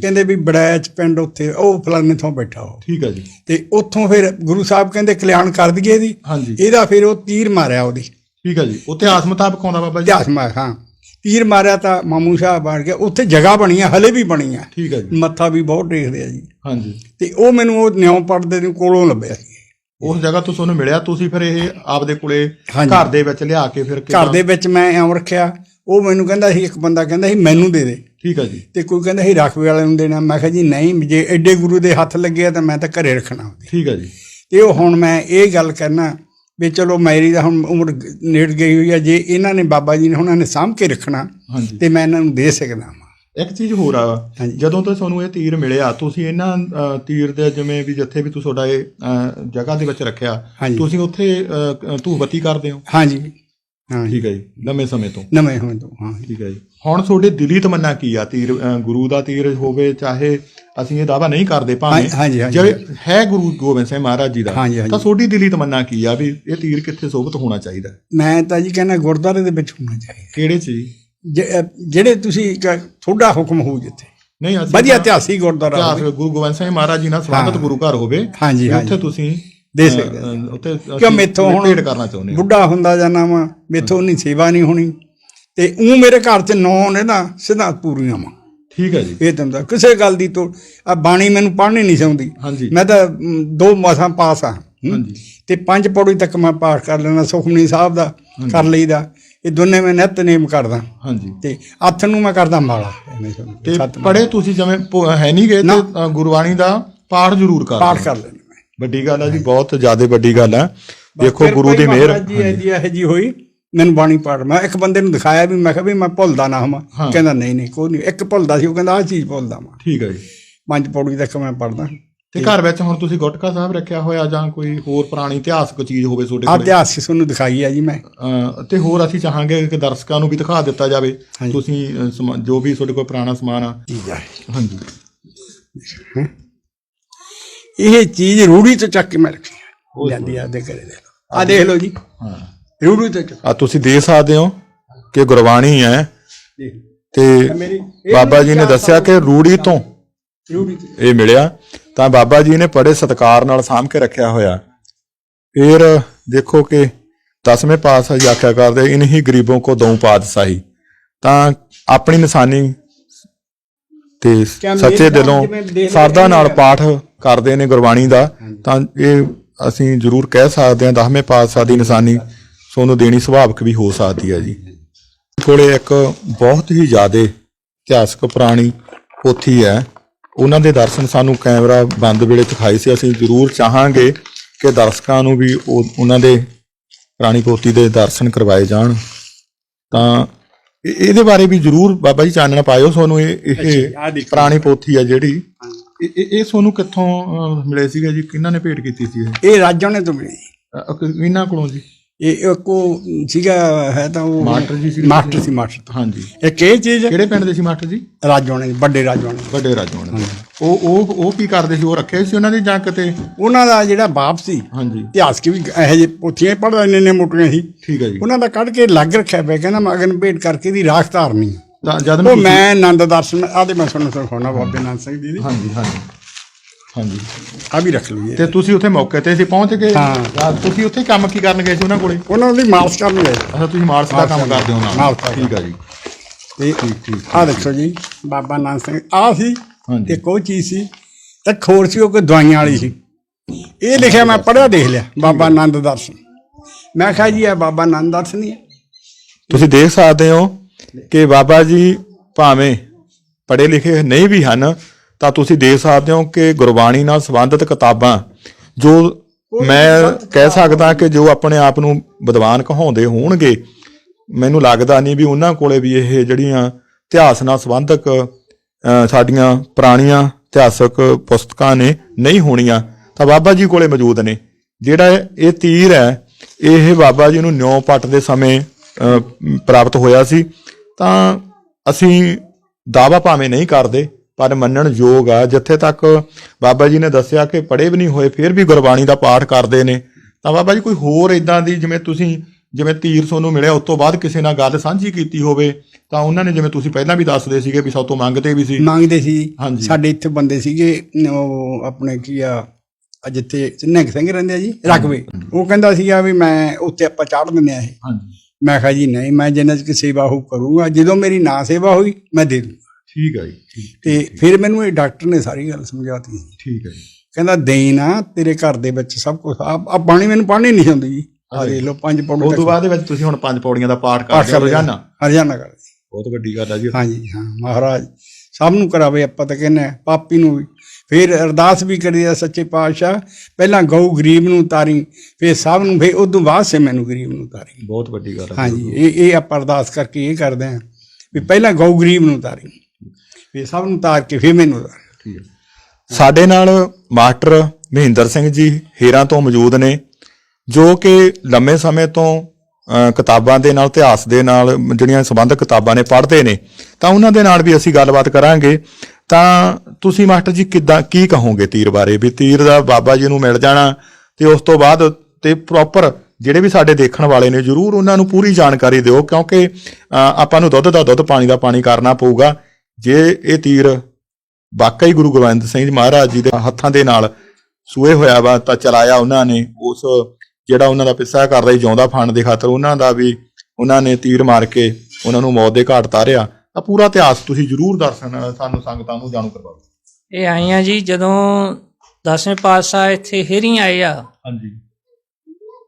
ਕਹਿੰਦੇ ਵੀ ਬੜੈਚ ਪਿੰਡ ਉੱਥੇ ਉਹ ਫਲਾਣੇ ਥਾਂ ਬੈਠਾ ਉਹ। ਠੀਕ ਹੈ ਜੀ। ਤੇ ਉੱਥੋਂ ਫਿਰ ਗੁਰੂ ਸਾਹਿਬ ਕਹਿੰਦੇ ਕਲਿਆਣ ਕਰ ਦਈਏ ਇਹਦੀ। ਇਹਦਾ ਫਿਰ ਉਹ ਤੀਰ ਮਾਰਿਆ ਉਹਦੀ। ਠੀਕ ਹੈ ਜੀ। ਇਤਿਹਾਸ ਮੁਤਾਬਕ ਆਉਂਦਾ ਬਾਬਾ ਜੀ? ਇਤਿਹਾਸ ਮਾ ਹਾਂ। ਤੀਰ ਮਾਰਿਆ ਤਾਂ ਮਾਮੂ ਸਾਹਿਬ ਬਣ ਗਿਆ। ਉੱਥੇ ਜਗ੍ਹਾ ਬਣੀ ਆ ਹਲੇ ਵੀ ਬਣੀ ਆ ਠੀਕ ਹੈ ਜੀ। ਮੱਥਾ ਵੀ ਬਹੁਤ ਟੇਕਦੇ ਆ ਜੀ। ਹਾਂਜੀ। ਤੇ ਉਹ ਮੈਨੂੰ ਉਹ ਨਿਉ ਪੜਦੇ ਨੂੰ ਕੋਲੋਂ ਲੱਭਿਆ ਉਸ ਜਗ੍ਹਾ ਤੋਂ ਤੁਹਾਨੂੰ ਮਿਲਿਆ ਤੁਸੀਂ ਫਿਰ ਇਹ ਆਪਦੇ ਕੋਲੇ। ਘਰ ਦੇ ਵਿੱਚ ਲਿਆ ਕੇ ਫਿਰ ਘਰ ਦੇ ਵਿੱਚ ਮੈਂ ਐਂ ਰੱਖਿਆ ਉਹ ਮੈਨੂੰ ਕਹਿੰਦਾ ਸੀ ਇੱਕ ਬੰਦਾ ਕਹਿੰਦਾ ਸੀ ਮੈਨੂੰ ਦੇ ਦੇ। ਠੀਕ ਹੈ ਜੀ। ਤੇ ਕੋਈ ਕਹਿੰਦਾ ਸੀ ਰਖਵੇ ਵਾਲੇ ਨੂੰ ਦੇਣਾ। ਮੈਂ ਕਿਹਾ ਜੀ ਨਹੀਂ ਜੇ ਐਡੇ ਗੁਰੂ ਦੇ ਹੱਥ ਲੱਗਿਆ ਤਾਂ ਮੈਂ ਤਾਂ ਘਰੇ ਰੱਖਣਾ ਠੀਕ ਹੈ ਜੀ। ਤੇ ਉਹ ਹੁਣ ਮੈਂ ਇਹ ਗੱਲ ਕਰਨਾ ਵੀ ਚਲੋ ਮੇਰੀ ਤਾਂ ਹੁਣ ਉਮਰ ਨੇੜ ਗਈ ਹੋਈ ਆ ਜੇ ਇਹਨਾਂ ਨੇ ਬਾਬਾ ਜੀ ਨੇ ਉਹਨਾਂ ਨੇ ਸਾਂਭ ਕੇ ਰੱਖਣਾ ਤੇ ਮੈਂ ਇਹਨਾਂ ਨੂੰ ਦੇ ਸਕਦਾ ਹਾਂ ਇੱਕ ਚੀਜ਼ ਹੋਰ ਆ। ਜਦੋਂ ਤੋਂ ਤੁਹਾਨੂੰ ਇਹ ਤੀਰ ਮਿਲਿਆ ਤੁਸੀਂ ਇਹਨਾਂ ਤੀਰ ਦੇ ਜਿਵੇਂ ਵੀ ਜਿੱਥੇ ਵੀ ਤੁਸੀਂ ਤੁਹਾਡਾ ਇਹ ਜਗ੍ਹਾ ਦੇ ਵਿੱਚ ਰੱਖਿਆ। ਤੁਸੀਂ ਉੱਥੇ ਅ, ਧੂਫਬੱਤੀ ਕਰਦੇ ਹੋ ਹਾਂਜੀ ਹਾਂ ਠੀਕ ਹੈ ਜੀ ਲੰਮੇ ਸਮੇਂ ਤੋਂ ਨਵੇਂ ਹੋਏ ਤੋਂ ਹਾਂ। ਠੀਕ ਹੈ ਜੀ ਹੁਣ ਤੁਹਾਡੇ ਦਿਲੀ ਤਮੰਨਾ ਕੀ ਆ ਤੀਰ ਗੁਰੂ ਦਾ ਤੀਰ ਹੋਵੇ ਚਾਹੇ ਅਸੀਂ ਇਹ ਦਾਵਾ ਨਹੀਂ ਕਰਦੇ ਭਾਵੇਂ। ਜੇ ਹੈ ਗੁਰੂ ਗੋਬਿੰਦ ਸਿੰਘ ਮਹਾਰਾਜ ਜੀ ਦਾ। ਤਾਂ ਤੁਹਾਡੀ ਦਿਲੀ ਤਮੰਨਾ ਕੀ ਆ ਵੀ ਇਹ ਤੀਰ ਕਿੱਥੇ ਸੋਭਤ ਹੋਣਾ ਚਾਹੀਦਾ ਮੈਂ ਤਾਂ ਜੀ ਕਹਿੰਦਾ ਗੁਰਦੁਆਰੇ ਦੇ ਵਿੱਚ ਹੋਣਾ ਚਾਹੀਦਾ ਕਿਹੜੇ ਚ ਜੀ ਜਿਹੜੇ ਤੁਸੀਂ ਤੁਹਾਡਾ ਹੁਕਮ ਹੋਊ ਜਿੱਥੇ। ਨਹੀਂ ਅਸੀਂ ਵਧੀਆ ਇਤਿਹਾਸਿਕ ਗੁਰਦੁਆਰਾ ਹੋਵੇ। ਗੁਰੂ ਗੋਬਿੰਦ ਸਿੰਘ ਮਹਾਰਾਜ ਜੀ ਨਾਲ ਸੰਬੰਧਿਤ। ਗੁਰੂ ਘਰ ਹੋਵੇ ਹਾਂਜੀ, ਤੇ ਹਾਂਜੀ। ਉੱਥੇ ਤੁਸੀਂ ਦੇ ਸਕਦੇ ਉੱਥੇ ਕਿਉਂ ਮੇਥੋਂ ਹੁਣ ਕਰਨਾ ਚਾਹੁੰਦੇ ਬੁੱਢਾ ਹੁੰਦਾ ਜਾਣਾ ਵਾ ਮੇਥੋਂ ਨਹੀਂ ਸੇਵਾ ਨਹੀਂ ਹੋਣੀ। ਤੇ ਉਹ ਮੇਰੇ ਘਰ 'ਚ ਨੌ ਨੇ ਨਾ ਸਿਧਾਂਤ ਪੂਰੀਆਂ ਵਾ। ਠੀਕ ਹੈ ਜੀ। ਇਹ ਤੰਦਾ ਕਿਸੇ ਗੱਲ ਦੀ ਤੋਂ ਆ ਬਾਣੀ ਮੈਨੂੰ ਪੜ੍ਹਨੀ ਨਹੀਂ ਹਾਂਜੀ। ਮੈਂ ਤਾਂ ਦੋ ਮਾਸਾਂ ਪਾਸ ਆ। ਤੇ ਪੰਜ ਪੌੜੀ ਤੱਕ ਮੈਂ ਪਾਠ ਕਰ ਲੈਣਾ ਸੁਖਮਨੀ ਸਾਹਿਬ ਦਾ ਕਰ ਲਈਦਾ। ਇਹ ਦੋਨੇ ਮੈਂ ਨਿਤਨੇਮ ਕਰਦਾ। ਹਾਂਜੀ। ਤੇ ਹੱਥ ਨੂੰ ਮੈਂ ਕਰਦਾ ਮਾਲਾ ਤੇ। ਪੜੇ ਤੁਸੀਂ ਜਿਵੇਂ ਪ- ਹੈ ਨਹੀਂ ਗਏ ਤੇ ਅ, ਗੁਰਬਾਣੀ ਦਾ ਪਾਠ ਜ਼ਰੂਰ ਕਰਦੇ ਪਾਠ। ਕਰ ਲੈਣਾ ਮੈਂ। ਵੱਡੀ ਗੱਲ ਹੈ ਜੀ ਬਹੁਤ ਜ਼ਿਆਦਾ ਵੱਡੀ ਗੱਲ ਹੈ ਦੇਖੋ ਗੁਰੂ ਦੀ ਮਿਹਰ। ਜੀ ਇਹ ਜੀ ਇਹ ਜੀ ਹੋਈ ਮੈਨੂੰ ਬਾਣੀ ਪੜ ਮੈਂ ਇੱਕ ਬੰਦੇ ਨੂੰ ਦਿਖਾਇਆ ਵੀ ਮੈਂ ਕਿਹਾ ਵੀ ਮੈਂ ਭੁੱਲਦਾ ਨਾ ਹਾਂ ਹਾਂ। ਕਹਿੰਦਾ ਨਹੀਂ ਨਹੀਂ ਕੋਈ ਨਹੀਂ ਇੱਕ ਭੁੱਲਦਾ ਸੀ ਉਹ ਕਹਿੰਦਾ ਆਹ ਚੀਜ਼ ਭੁੱਲਦਾ ਮੈਂ। ਠੀਕ ਹੈ ਜੀ। ਪੰਜ ਪੌੜੀ ਤੱਕ ਮੈਂ ਪੜਦਾ ਤੇ ਘਰ ਵਿੱਚ ਹੁਣ ਤੁਸੀਂ ਗੁਟਕਾ ਸਾਹਿਬ ਰੱਖਿਆ ਹੋਇਆ ਜਾਂ ਕੋਈ ਹੋਰ ਪੁਰਾਣੀ ਇਤਿਹਾਸਕ ਚੀਜ਼ ਹੋਵੇ ਤੁਹਾਡੇ ਆ ਕੋਲ? ਇਤਿਹਾਸ ਤੁਹਾਨੂੰ ਦਿਖਾਈ ਆ ਜੀ ਮੈਂ। ਤੇ ਹੋਰ ਅਸੀਂ ਚਾਹਾਂਗੇ ਕਿ ਦਰਸ਼ਕਾਂ ਨੂੰ ਵੀ ਦਿਖਾ ਦਿੱਤਾ ਜਾਵੇ। ਹਾਂਜੀ। ਤੁਸੀਂ ਅ, ਸਮਾ- ਜੋ ਵੀ ਤੁਹਾਡੇ ਕੋਲ ਪੁਰਾਣਾ ਸਮਾਨ ਆ। ਚੀਜ਼ ਆ ਹਾਂਜੀ। ਇਹ ਚੀਜ਼ ਰੂੜੀ ਤੋਂ ਚੱਕ ਕੇ ਮੈਂ ਰੱਖੀ ਆ ਜਾਂਦੀ ਆ ਦੇ ਘਰੇ ਦੇ ਆ ਦੇਖ ਲਓ ਜੀ। ਹਾਂ। ਰੂੜੀ ਤੋਂ ਚੱਕ। ਆ ਤੁਸੀਂ ਦੇਖ ਸਕਦੇ ਹੋ ਕਿ ਗੁਰਬਾਣੀ ਹੈ। ਦੇਖ। ਤੇ ਮੇਰੀ ਇਹ ਬਾਬਾ ਜੀ ਨੇ ਦੱਸਿਆ ਕਿ ਰੂੜੀ ਤੋਂ ਰੂੜੀ ਤੋਂ। ਇਹ ਮਿਲਿਆ। ਤਾਂ ਬਾਬਾ ਜੀ ਨੇ ਬੜੇ ਸਤਿਕਾਰ ਨਾਲ ਸਾਂਭ ਕੇ ਰੱਖਿਆ ਹੋਇਆ। ਫਿਰ ਦੇਖੋ ਕਿ ਦਸਵੇਂ ਪਾਤਸ਼ਾਹ ਜੀ ਆਖਿਆ ਕਰਦੇ ਇਨਹੀ ਗਰੀਬੋਂ ਕੋ ਦਊ ਪਾਤਸ਼ਾਹੀ। ਤਾਂ ਆਪਣੀ ਨਿਸ਼ਾਨੀ ਤੇ ਸੱਚੇ ਦਿਲੋਂ ਸਰਦਾ ਨਾਲ ਪਾਠ ਕਰਦੇ ਨੇ ਗੁਰਬਾਣੀ ਦਾ। ਤਾਂ ਇਹ ਅਸੀਂ ਜ਼ਰੂਰ ਕਹਿ ਸਕਦੇ ਹਾਂ ਦਸਵੇਂ ਪਾਤਸ਼ਾਹ ਦੀ ਨਿਸ਼ਾਨੀ ਤੁਹਾਨੂੰ ਦੇਣੀ ਸੁਭਾਵਿਕ ਵੀ ਹੋ ਸਕਦੀ ਹੈ ਜੀ। ਕੋਲੇ ਇੱਕ ਬਹੁਤ ਹੀ ਜ਼ਿਆਦੇ ਇਤਿਹਾਸਕ ਪੁਰਾਣੀ ਪੋਥੀ ਹੈ। ਉਹਨਾਂ ਦੇ ਦਰਸ਼ਨ ਸਾਨੂੰ ਕੈਮਰਾ ਬੰਦ ਵੇਲੇ ਦਿਖਾਈ ਸੀ। ਅਸੀਂ ਜ਼ਰੂਰ ਚਾਹਾਂਗੇ ਕਿ ਦਰਸ਼ਕਾਂ ਨੂੰ ਵੀ ਉਹ ਉਹਨਾਂ ਦੇ ਪੁਰਾਣੀ ਪੋਥੀ ਦੇ ਦਰਸ਼ਨ ਕਰਵਾਏ ਜਾਣ। ਤਾਂ ਇਹ- ਇਹਦੇ ਬਾਰੇ ਵੀ ਜ਼ਰੂਰ ਬਾਬਾ ਜੀ ਚਾਨਣ ਪਾਇਓ ਤੁਹਾਨੂੰ ਇਹ ਇਹ। ਪੁਰਾਣੀ ਪੋਥੀ ਹੈ ਜਿਹੜੀ। ਇਹ ਇਹ- ਤੁਹਾਨੂੰ ਕਿੱਥੋਂ ਮਿਲੇ ਸੀਗੇ ਜੀ? ਕਿਹਨਾਂ ਨੇ ਭੇਟ ਕੀਤੀ ਸੀ ਇਹ ਇਹ ਰਾਜੋਂ ਨੇ ਤੋਂ ਮਿਲੀ। ਇਹਨਾਂ ਕੋਲੋਂ ਜੀ? ਇਹ ਇੱਕ ਉਹ ਸੀਗਾ ਹੈ ਤਾਂ ਉਹ ਮਾਸਟਰ ਜੀ ਸੀ ਮਾਸਟਰ ਸੀ ਮਾਸਟਰ ਹਾਂਜੀ। ਇੱਕ ਇਹ ਚੀਜ਼ ਕਿਹੜੇ ਪਿੰਡ ਦੇ ਸੀ ਮਾਸਟਰ ਜੀ? ਰਾਜੋਂ ਨੇ ਵੱਡੇ ਰਾਜੋਂ ਨੇ ਵੱਡੇ ਰਾਜੋਂ ਦੇ ਉਹ ਉਹ ਉਹ ਕੀ ਕਰਦੇ ਸੀ? ਉਹ ਰੱਖੇ ਸੀ ਉਹਨਾਂ ਦੀ ਜਾਂ ਕਿਤੇ? ਉਹਨਾਂ ਦਾ ਜਿਹੜਾ ਬਾਪ ਸੀ ਹਾਂਜੀ। ਇਤਿਹਾਸ ਕੀ ਵੀ ਇਹੋ ਜਿਹੇ ਪੋਥੀਆਂ ਪੜ੍ਹਦਾ ਇੰਨੇ ਇੰਨੇ ਮੋਟੀਆਂ ਸੀ ਠੀਕ ਹੈ ਜੀ। ਉਹਨਾਂ ਦਾ ਕੱਢ ਕੇ ਲੱਗ ਰੱਖਿਆ ਪਿਆ ਕਹਿੰਦਾ ਮੈਂ ਅਗਨ ਭੇਟ ਕਰਕੇ ਦੀ ਰਾਖ ਧਾਰਨੀ। ਤਾਂ ਜਦ ਨੂੰ ਮੈਂ ਆਨੰਦ ਦਰਸ਼ਨ ਆਦੇ ਮੈਂ ਤੁਹਾਨੂੰ ਸਿਖਾਉਣਾ ਬਾਬੇ ਨਾਨਕ ਸਿੰਘ ਜੀ ਦੀ। ਹਾਂਜੀ ਹਾਂਜੀ। ਹਾਂਜੀ। ਆ ਵੀ ਰੱਖ ਲਈਏ। ਤੇ ਤੁਸੀਂ ਉੱਥੇ ਮੌਕੇ ਤੇ ਸੀ ਪਹੁੰਚ ਗਏ। ਹਾਂ। ਤੁਸੀਂ ਉੱਥੇ ਕੰਮ ਕੀ ਕਰਨ ਗਏ ਸੀ ਉਹਨਾਂ ਕੋਲੇ? ਉਹਨਾਂ ਦੀ ਮਾਲਸ਼ ਕਰਨ ਗਏ। ਅੱਛਾ ਤੁਸੀਂ ਮਾਰਸ ਦਾ ਕੰਮ ਮਾਲਸ਼ ਕਰਦੇ ਹੋ ਮਾਲਸ਼ ਨਾਲ। ਠੀਕ ਹੈ ਜੀ। ਤੇ ਆ ਦੇਖੋ ਜੀ ਬਾਬਾ ਨਾਨਕ ਸਿੰਘ ਆ ਸੀ। ਤੇ ਕੋਈ ਚੀਜ਼ ਸੀ ਤੇ ਖੋਰ ਸੀ ਉਹ ਕੋਈ ਦਵਾਈਆਂ ਵਾਲੀ ਸੀ। ਇਹ ਲਿਖਿਆ ਮੈਂ ਪੜਿਆ ਦੇਖ ਲਿਆ ਬਾਬਾ ਆਨੰਦ ਦਰਸ਼ਨ। ਮੈਂ ਕਿਹਾ ਜੀ ਇਹ ਬਾਬਾ ਆਨੰਦ ਦਰਸ਼ਨ ਹੀ ਹੈ ਤੁਸੀਂ ਦੇਖ ਸਕਦੇ ਹੋ ਕਿ ਬਾਬਾ ਜੀ ਭਾਵੇਂ ਪੜ੍ਹੇ ਲਿਖੇ ਨਹੀਂ ਵੀ ਹਨ ਤਾਂ ਤੁਸੀਂ ਦੇਖ ਸਕਦੇ ਹੋ ਕਿ ਗੁਰਬਾਣੀ ਨਾਲ ਸੰਬੰਧਿਤ ਕਿਤਾਬਾਂ ਜੋ ਮੈਂ ਕਹਿ ਸਕਦਾ ਕਿ ਜੋ ਆਪਣੇ ਆਪ ਨੂੰ ਵਿਦਵਾਨ ਕਹਾਉਂਦੇ ਹੋਣਗੇ ਮੈਨੂੰ ਲੱਗਦਾ ਨਹੀਂ ਵੀ ਉਹਨਾਂ ਕੋਲੇ ਵੀ ਇਹ ਜਿਹੜੀਆਂ ਇਤਿਹਾਸ ਨਾਲ ਸੰਬੰਧਕ ਸਾਡੀਆਂ ਪੁਰਾਣੀਆਂ ਇਤਿਹਾਸਕ ਪੁਸਤਕਾਂ ਨੇ ਨਹੀਂ ਹੋਣੀਆਂ ਤਾਂ ਬਾਬਾ ਜੀ ਕੋਲੇ ਮੌਜੂਦ ਨੇ। ਜਿਹੜਾ ਇਹ ਤੀਰ ਹੈ ਇਹ ਬਾਬਾ ਜੀ ਨੂੰ ਨਿਉ ਪੱਟ ਦੇ ਸਮੇਂ ਪ੍ਰਾਪਤ ਹੋਇਆ ਸੀ। ਤਾਂ ਅਸੀਂ ਦਾਵਾ ਭਾਵੇਂ ਨਹੀਂ ਕਰਦੇ ਪਰ ਮੰਨਣ ਯੋਗ ਆ। ਜਿੱਥੇ ਤੱਕ ਬਾਬਾ ਜੀ ਨੇ ਦੱਸਿਆ ਕਿ ਪੜ੍ਹੇ ਵੀ ਨਹੀਂ ਹੋਏ ਫਿਰ ਵੀ ਗੁਰਬਾਣੀ ਦਾ ਪਾਠ ਕਰਦੇ ਨੇ। ਤਾਂ ਬਾਬਾ ਜੀ ਕੋਈ ਹੋਰ ਇਦਾਂ ਦੀ ਜਿਵੇਂ ਤੁਸੀਂ ਜਿਵੇਂ ਤੀਰ ਤੁਹਾਨੂੰ ਮਿਲਿਆ ਉਸ ਤੋਂ ਬਾਅਦ ਕਿਸੇ ਨਾਲ ਗੱਲ ਸਾਂਝੀ ਕੀਤੀ ਹੋਵੇ ਤਾਂ ਉਹਨਾਂ ਨੇ ਜਿਵੇਂ ਤੁਸੀਂ ਪਹਿਲਾਂ ਵੀ ਦੱਸਦੇ ਸੀਗੇ ਵੀ ਸਭ ਤੋਂ ਮੰਗਦੇ ਵੀ ਸੀ। ਮੰਗਦੇ ਸੀ। ਸਾਡੇ ਇੱਥੇ ਬੰਦੇ ਸੀਗੇ ਉਹ ਆਪਣੇ ਕੀ ਆ ਜਿੱਥੇ ਨਿਹੰਗ ਸਿੰਘ ਰਹਿੰਦੇ ਆ ਜੀ ਰਕਵੇ ਉਹ ਕਹਿੰਦਾ ਸੀਗਾ ਵੀ ਮੈਂ ਉੱਥੇ ਆਪਾਂ ਚਾੜ ਦਿੰਦੇ ਆ ਇਹ। ਹਾਂਜੀ। ਮੈਂ ਕਿਹਾ ਜੀ ਨਹੀਂ ਮੈਂ ਜਿੰਨਾ ਚਿਰ ਸੇਵਾ ਹੋ ਕਰੂੰਗਾ ਜਦੋਂ ਮੇਰੀ ਨਾ ਸੇਵਾ ਹੋਈ ਮੈਂ ਦੇ ਦੂੰਗਾ। ਠੀਕ ਹੈ ਜੀ ਤੇ ਫਿਰ ਮੈਨੂੰ ਇਹ ਡਾਕਟਰ ਨੇ ਸਾਰੀ ਗੱਲ ਸਮਝਾਤੀ। ਠੀਕ ਹੈ ਜੀ। ਕਹਿੰਦਾ ਦੇਈ ਨਾ ਤੇਰੇ ਘਰ ਦੇ ਵਿੱਚ ਸਭ ਕੁਝ ਆ ਆ ਪਾਣੀ ਮੈਨੂੰ ਪਾਣੀ ਨਹੀਂ ਆਉਂਦੀ ਜੀ। ਆ ਦੇ ਲੋ ਪੰਜ ਪੌੜ ਉਸ ਤੋਂ ਬਾਅਦ ਦੇ ਵਿੱਚ ਤੁਸੀਂ ਹੁਣ ਪੰਜ ਪੌੜੀਆਂ ਦਾ ਪਾਠ ਕਰਦੇ ਹੋ। ਰੋਜ਼ਾਨਾ ਹਰਜਾਨਾ ਕਰ ਬਹੁਤ ਵੱਡੀ ਗੱਲ ਹੈ ਜੀ। ਹਾਂਜੀ ਹਾਂ ਮਹਾਰਾਜ ਸਭ ਨੂੰ ਕਰਾਵੇ ਆਪਾਂ ਤਾਂ ਕਹਿੰਦੇ ਹਾਂ, ਪਾਪੀ ਨੂੰ ਵੀ। ਫਿਰ ਅਰਦਾਸ ਵੀ ਕਰੀ ਆ ਸੱਚੇ ਪਾਤਸ਼ਾਹ। ਪਹਿਲਾਂ ਗਊ ਗਰੀਬ ਨੂੰ ਤਾਰੀ ਫਿਰ ਸਭ ਨੂੰ ਫਿਰ ਉਦੋਂ ਬਾਅਦ ਸੇ ਮੈਨੂੰ ਗਰੀਬ ਨੂੰ ਤਾਰੀ ਬਹੁਤ ਵੱਡੀ ਗੱਲ ਹੈ ਹਾਂਜੀ ਇਹ ਇਹ ਆਪਾਂ ਅਰਦਾਸ ਕਰਕੇ ਇਹ ਕਰਦੇ ਹਾਂ ਵੀ ਪਹਿਲਾਂ ਗਊ ਗਰੀਬ ਨੂੰ ਤਾਰੀ ਫਿਰ ਸਭ ਨੂੰ ਤਾਰ ਕੇ ਫਿਰ ਮੈਨੂੰ ਠੀਕ ਹੈ। ਸਾਡੇ ਨਾਲ ਮਾਸਟਰ ਮਹਿੰਦਰ ਸਿੰਘ ਜੀ ਹੀਰਾਂ ਤੋਂ ਮੌਜੂਦ ਨੇ ਜੋ ਕਿ ਲੰਮੇ ਸਮੇਂ ਤੋਂ ਕਿਤਾਬਾਂ ਦੇ ਨਾਲ ਇਤਿਹਾਸ ਦੇ ਨਾਲ ਜਿਹੜੀਆਂ ਸੰਬੰਧਿਤ ਕਿਤਾਬਾਂ ਨੇ ਪੜ੍ਹਦੇ ਨੇ ਤਾਂ ਉਹਨਾਂ ਦੇ ਨਾਲ ਵੀ ਅਸੀਂ ਗੱਲਬਾਤ ਕਰਾਂਗੇ। ਤਾਂ ਤੁਸੀਂ ਮਾਸਟਰ ਜੀ ਕਿੱਦਾਂ ਕੀ ਕਹੋਗੇ ਤੀਰ ਬਾਰੇ? ਵੀ ਤੀਰ ਦਾ ਬਾਬਾ ਜੀ ਨੂੰ ਮਿਲ ਜਾਣਾ ਤੇ ਉਸ ਤੋਂ ਬਾਅਦ ਤੇ ਪ੍ਰੋਪਰ ਜਿਹੜੇ ਵੀ ਸਾਡੇ ਦੇਖਣ ਵਾਲੇ ਨੇ ਜਰੂਰ ਉਹਨਾਂ ਨੂੰ ਪੂਰੀ ਜਾਣਕਾਰੀ ਦਿਓ ਕਿਉਂਕਿ ਆਪਾਂ ਨੂੰ ਦੁੱਧ ਦਾ ਦੁੱਧ ਪਾਣੀ ਦਾ ਪਾਣੀ ਕਰਨਾ ਪਊਗਾ। ਜੇ ਇਹ ਤੀਰ ਵਾਕਈ ਗੁਰੂ ਗੋਬਿੰਦ ਸਿੰਘ ਜੀ ਮਹਾਰਾਜ ਜੀ ਦੇ ਹੱਥਾਂ ਦੇ ਨਾਲ ਸੂਏ ਹੋਇਆ ਵਾ ਤਾਂ ਚਲਾਇਆ ਉਹਨਾਂ ਨੇ ਉਸ ਜਿਹੜਾ ਉਹਨਾਂ ਦਾ ਪਿੱਛਾ ਕਰਦਾ ਸੀ ਜਿਉਂਦਾ ਫਾਣ ਦੇ ਖਾਤਰ ਉਹਨਾਂ ਦਾ ਵੀ ਉਹਨਾਂ ਨੇ ਤੀਰ ਮਾਰ ਕੇ ਉਹਨਾਂ ਨੂੰ ਮੌਤ ਦੇ ਘਾਟ ਤਾਰਿਆ। ਤਾਂ ਪੂਰਾ ਇਤਿਹਾਸ ਤੁਸੀਂ ਜਰੂਰ ਦਰਸ਼ਨ ਸਾਨੂੰ ਸੰਗਤਾਂ ਨੂੰ ਜਾਣੂ ਕਰਵਾਓ। ਇਹ ਆਈਆਂ ਜੀ ਜਦੋਂ ਦਸਵੇਂ ਪਾਤਸ਼ਾਹ ਇੱਥੇ ਹੇਰੀ ਆਏ ਆ। ਹਾਂਜੀ।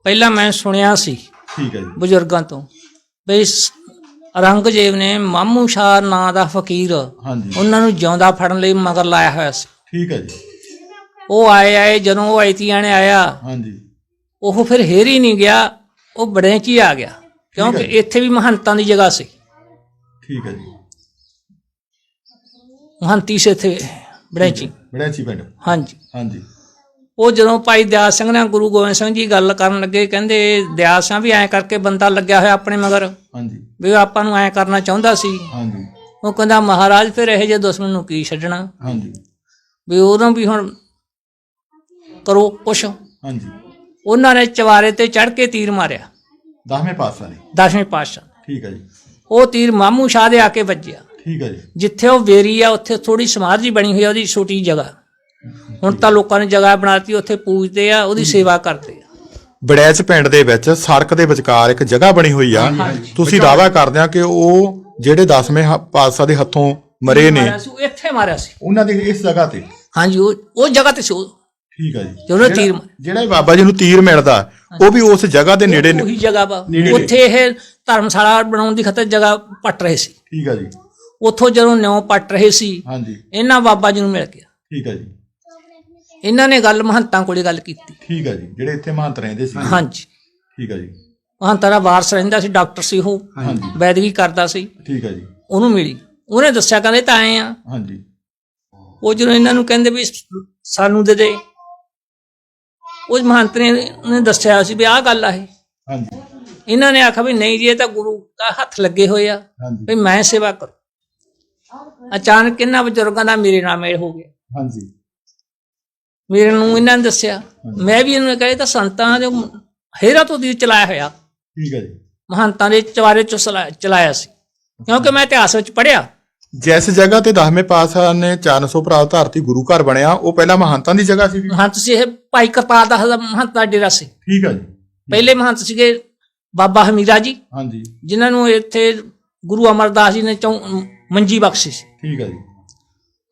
ਪਹਿਲਾਂ ਮੈਂ ਸੁਣਿਆ ਸੀ ਠੀਕ ਹੈ ਜੀ। ਬਜ਼ੁਰਗਾਂ ਤੋਂ ਸ- ਔਰੰਗਜ਼ੇਬ ਨੇ ਮਾਮੂ ਸ਼ਾਹ ਨਾਂ ਦਾ ਫਕੀਰ ਹਾਂਜੀ। ਉਹਨਾਂ ਨੂੰ ਜਿਉਂਦਾ ਫੜਨ ਲਈ ਮਗਰ ਲਾਇਆ ਹੋਇਆ ਸੀ। ਠੀਕ ਹੈ ਜੀ। ਉਹ ਆਏ ਆਏ ਜਦੋਂ ਉਹ ਐਤੀਆਂ ਨੇ ਆਇਆ ਹਾਂਜੀ। ਉਹ ਫਿਰ ਹੇਰੀ ਨਹੀਂ ਗਿਆ ਉਹ ਬੜੇ ਚ ਹੀ ਆ ਗਿਆ ਕਿਉਂਕਿ ਇੱਥੇ ਵੀ ਮਹੰਤਾਂ ਦੀ ਜਗ੍ਹਾ ਸੀ। ਠੀਕ ਹੈ ਜੀ। ਮਹੰਤੀ ਸੀ ਇੱਥੇ ਬੜੇ ਚ ਹੀ। ਬੜੈਚੀ ਪਿੰਡ। ਹਾਂਜੀ। ਹਾਂਜੀ। ਉਹ ਜਦੋਂ ਭਾਈ ਦਿਆਲ ਸਿੰਘ ਨਾਲ ਗੁਰੂ ਗੋਬਿੰਦ ਸਿੰਘ ਜੀ ਗੱਲ ਕਰਨ ਲੱਗੇ ਕਹਿੰਦੇ ਦਿਆਲ ਸਿੰਘ ਵੀ ਐਂ ਕਰਕੇ ਬੰਦਾ ਲੱਗਿਆ ਹੋਇਆ ਆਪਣੇ ਮਗਰ ਹਾਂਜੀ। ਵੀ ਉਹ ਆਪਾਂ ਨੂੰ ਐਂ ਕਰਨਾ ਚਾਹੁੰਦਾ ਸੀ। ਹਾਂਜੀ। ਉਹ ਕਹਿੰਦਾ ਮਹਾਰਾਜ ਫਿਰ ਇਹੋ ਜਿਹੇ ਦੁਸ਼ਮਣ ਨੂੰ ਕੀ ਛੱਡਣਾ? ਹਾਂਜੀ। ਵੀ ਉਹਨਾਂ ਵੀ ਹੁਣ ਕਰੋ ਕੁਛ। ਹਾਂਜੀ। ਉਹਨਾਂ ਨੇ ਚਵਾਰੇ ਤੇ ਚੜ ਕੇ ਤੀਰ ਮਾਰਿਆ। ਦਸਵੇਂ ਪਾਤਸ਼ਾਹ ਨੇ? ਦਸਵੇਂ ਪਾਤਸ਼ਾਹ। ਠੀਕ ਹੈ ਜੀ। ਉਹ ਤੀਰ ਮਾਮੂ ਸ਼ਾਹ ਦੇ ਆ ਕੇ ਵੱਜਿਆ। ਠੀਕ ਹੈ ਜੀ। ਜਿੱਥੇ ਉਹ ਵੇਰੀ ਆ ਉੱਥੇ ਥੋੜੀ ਸਮਾਧੀ ਬਣੀ ਹੋਈ ਆ ਉਹਦੀ ਛੋਟੀ ਜਗ੍ਹਾ। ਹੁਣ ਤਾਂ ਲੋਕਾਂ ਨੇ ਜਗ੍ਹਾ ਬਣਾਤੀ ਉੱਥੇ ਪੂਜਦੇ ਆ ਉਹਦੀ ਸੇਵਾ ਕਰਦੇ ਆ। ਬੜੈਚ ਪਿੰਡ ਦੇ ਵਿੱਚ ਸੜਕ ਦੇ ਵਿਚਕਾਰ ਇੱਕ ਜਗ੍ਹਾ ਬਣੀ ਹੋਈ ਆ। ਤੁਸੀਂ ਦਾਅਵਾ ਕਰਦੇ ਆ ਕਿ ਉਹ ਜਿਹੜੇ ਦਸਵੇਂ ਹ- ਪਾਤਸ਼ਾਹ ਦੇ ਹੱਥੋਂ ਮਰੇ ਨੇ। ਮਾਰਿਆ ਸੀ, ਉਹ ਇੱਥੇ ਮਾਰਿਆ ਸੀ। ਉਹਨਾਂ ਦੀ ਇਸ ਜਗ੍ਹਾ ਤੇ? ਹਾਂਜੀ ਉਹ ਉਹ ਜਗ੍ਹਾ ਤੇ ਸੀ ਉਹ। ਠੀਕ ਹੈ ਜੀ। ਜਦੋਂ ਤੀਰ ਮਾਰਿਆ। ਜਿਹੜਾ ਇਹ ਬਾਬਾ ਜੀ ਨੂੰ ਤੀਰ ਮਿਲਦਾ ਉਹ ਵੀ ਉਸ ਜਗ੍ਹਾ ਦੇ ਨੇੜੇ ਨੇ ਉਹੀ ਜਗ੍ਹਾ ਵਾ। ਨੇੜੇ। ਉੱਥੇ ਇਹ ਧਰਮਸ਼ਾਲਾ ਬਣਾਉਣ ਦੀ ਖਾਤਰ ਜਗ੍ਹਾ ਪੱਟ ਰਹੇ ਸੀ। ਠੀਕ ਹੈ ਜੀ। ਉੱਥੋਂ ਜਦੋਂ ਨਿਉ ਪੱਟ ਰਹੇ ਸੀ ਹਾਂਜੀ। ਇਹਨਾਂ ਬਾਬਾ ਜੀ ਨੂੰ ਮਿਲ ਗਿਆ। ਠੀਕ ਹੈ ਜੀ। ਇਹਨਾਂ ਨੇ ਗੱਲ ਮਹੰਤਾਂ ਕੋਲੇ ਗੱਲ ਕੀਤੀ। ਠੀਕ ਹੈ ਜੀ ਜਿਹੜੇ ਇੱਥੇ ਮਹੰਤ ਰਹਿੰਦੇ ਸੀ। ਹਾਂਜੀ। ਠੀਕ ਹੈ ਜੀ। ਮਹੰਤਾਂ ਦਾ ਵਾਰਸ ਰਹਿੰਦਾ ਸੀ ਡਾਕਟਰ ਸੀ ਉਹ। ਹਾਂਜੀ। ਵੈਦਗੀ ਕਰਦਾ ਸੀ। ਠੀਕ ਹੈ ਜੀ। ਉਹਨੂੰ ਮਿਲੀ। ਉਹਨੇ ਦੱਸਿਆ ਕਹਿੰਦੇ ਤਾਂ ਆਏ ਆ। ਹਾਂਜੀ। ਉਹ ਜਦੋਂ ਇਹਨਾਂ ਨੂੰ ਕਹਿੰਦੇ ਵੀ ਸਾਨੂੰ ਦੇ ਦੇ। ਉਹ ਮਹੰਤ ਨੇ ਉਹਨੇ ਦੱਸਿਆ ਸੀ ਵੀ ਆਹ ਗੱਲ ਆ ਇਹ। ਹਾਂਜੀ। ਇਹਨਾਂ ਨੇ ਆਖਿਆ ਵੀ ਨਹੀਂ ਜੀ ਇਹ ਤਾਂ ਗੁਰੂ ਦਾ ਹੱਥ ਲੱਗੇ ਹੋਏ ਆ। ਹਾਂਜੀ। ਵੀ ਮੈਂ ਸੇਵਾ ਕਰੂੰ। ਅਚਾਨਕ ਇਹਨਾਂ ਬਜ਼ੁਰਗਾਂ ਦਾ ਮੇਰੇ ਨਾਲ ਮੇਲ ਹੋ ਗਿਆ। ਹਾਂਜੀ। ਮੇਰੇ ਨੂੰ ਇਹਨਾਂ ਨੇ ਦੱਸਿਆ। ਮੈਂ ਵੀ ਇਹਨੂੰ ਕਹੇ ਤਾਂ ਸੰਤਾਂ ਦੇ ਹੇਰਾ ਤੋਂ ਦੀ ਚਲਾਇਆ ਹੋਇਆ। ਠੀਕ ਹੈ ਜੀ। ਮਹੰਤਾਂ ਦੇ ਚਵਾਰੇ ਚ ਚਲਾ- ਚਲਾਇਆ ਸੀ। ਕਿਉਂਕਿ ਮੈਂ ਇਤਿਹਾਸ ਵਿੱਚ ਪੜ੍ਹਿਆ। ਜਿਸ ਜਗ੍ਹਾ ਤੇ ਦਸਵੇਂ ਪਾਤਸ਼ਾਹ ਨੇ 400 ਭਰਾ ਧਰਤੀ ਗੁਰੂ ਘਰ ਬਣਿਆ ਉਹ ਪਹਿਲਾਂ ਮਹੰਤਾਂ ਦੀ ਜਗ੍ਹਾ ਸੀ ਮਹੰਤ ਸੀ ਇਹ ਭਾਈ ਕਰਤਾਰ ਦਾ ਹਜ਼ਮ ਮਹੰਤ ਦਾ ਡੇਰਾ ਸੀ। ਠੀਕ ਹੈ ਜੀ। ਪਹਿਲੇ ਮਹੰਤ ਸੀਗੇ ਬਾਬਾ ਹਮੀਰਾ ਜੀ ਹਾਂਜੀ। ਜਿਨ੍ਹਾਂ ਨੂੰ ਇੱਥੇ ਗੁਰੂ ਅਮਰਦਾਸ ਜੀ ਨੇ ਚੌ ਮੰਜੀ ਬਖਸ਼ੀ ਸੀ। ਠੀਕ ਹੈ ਜੀ।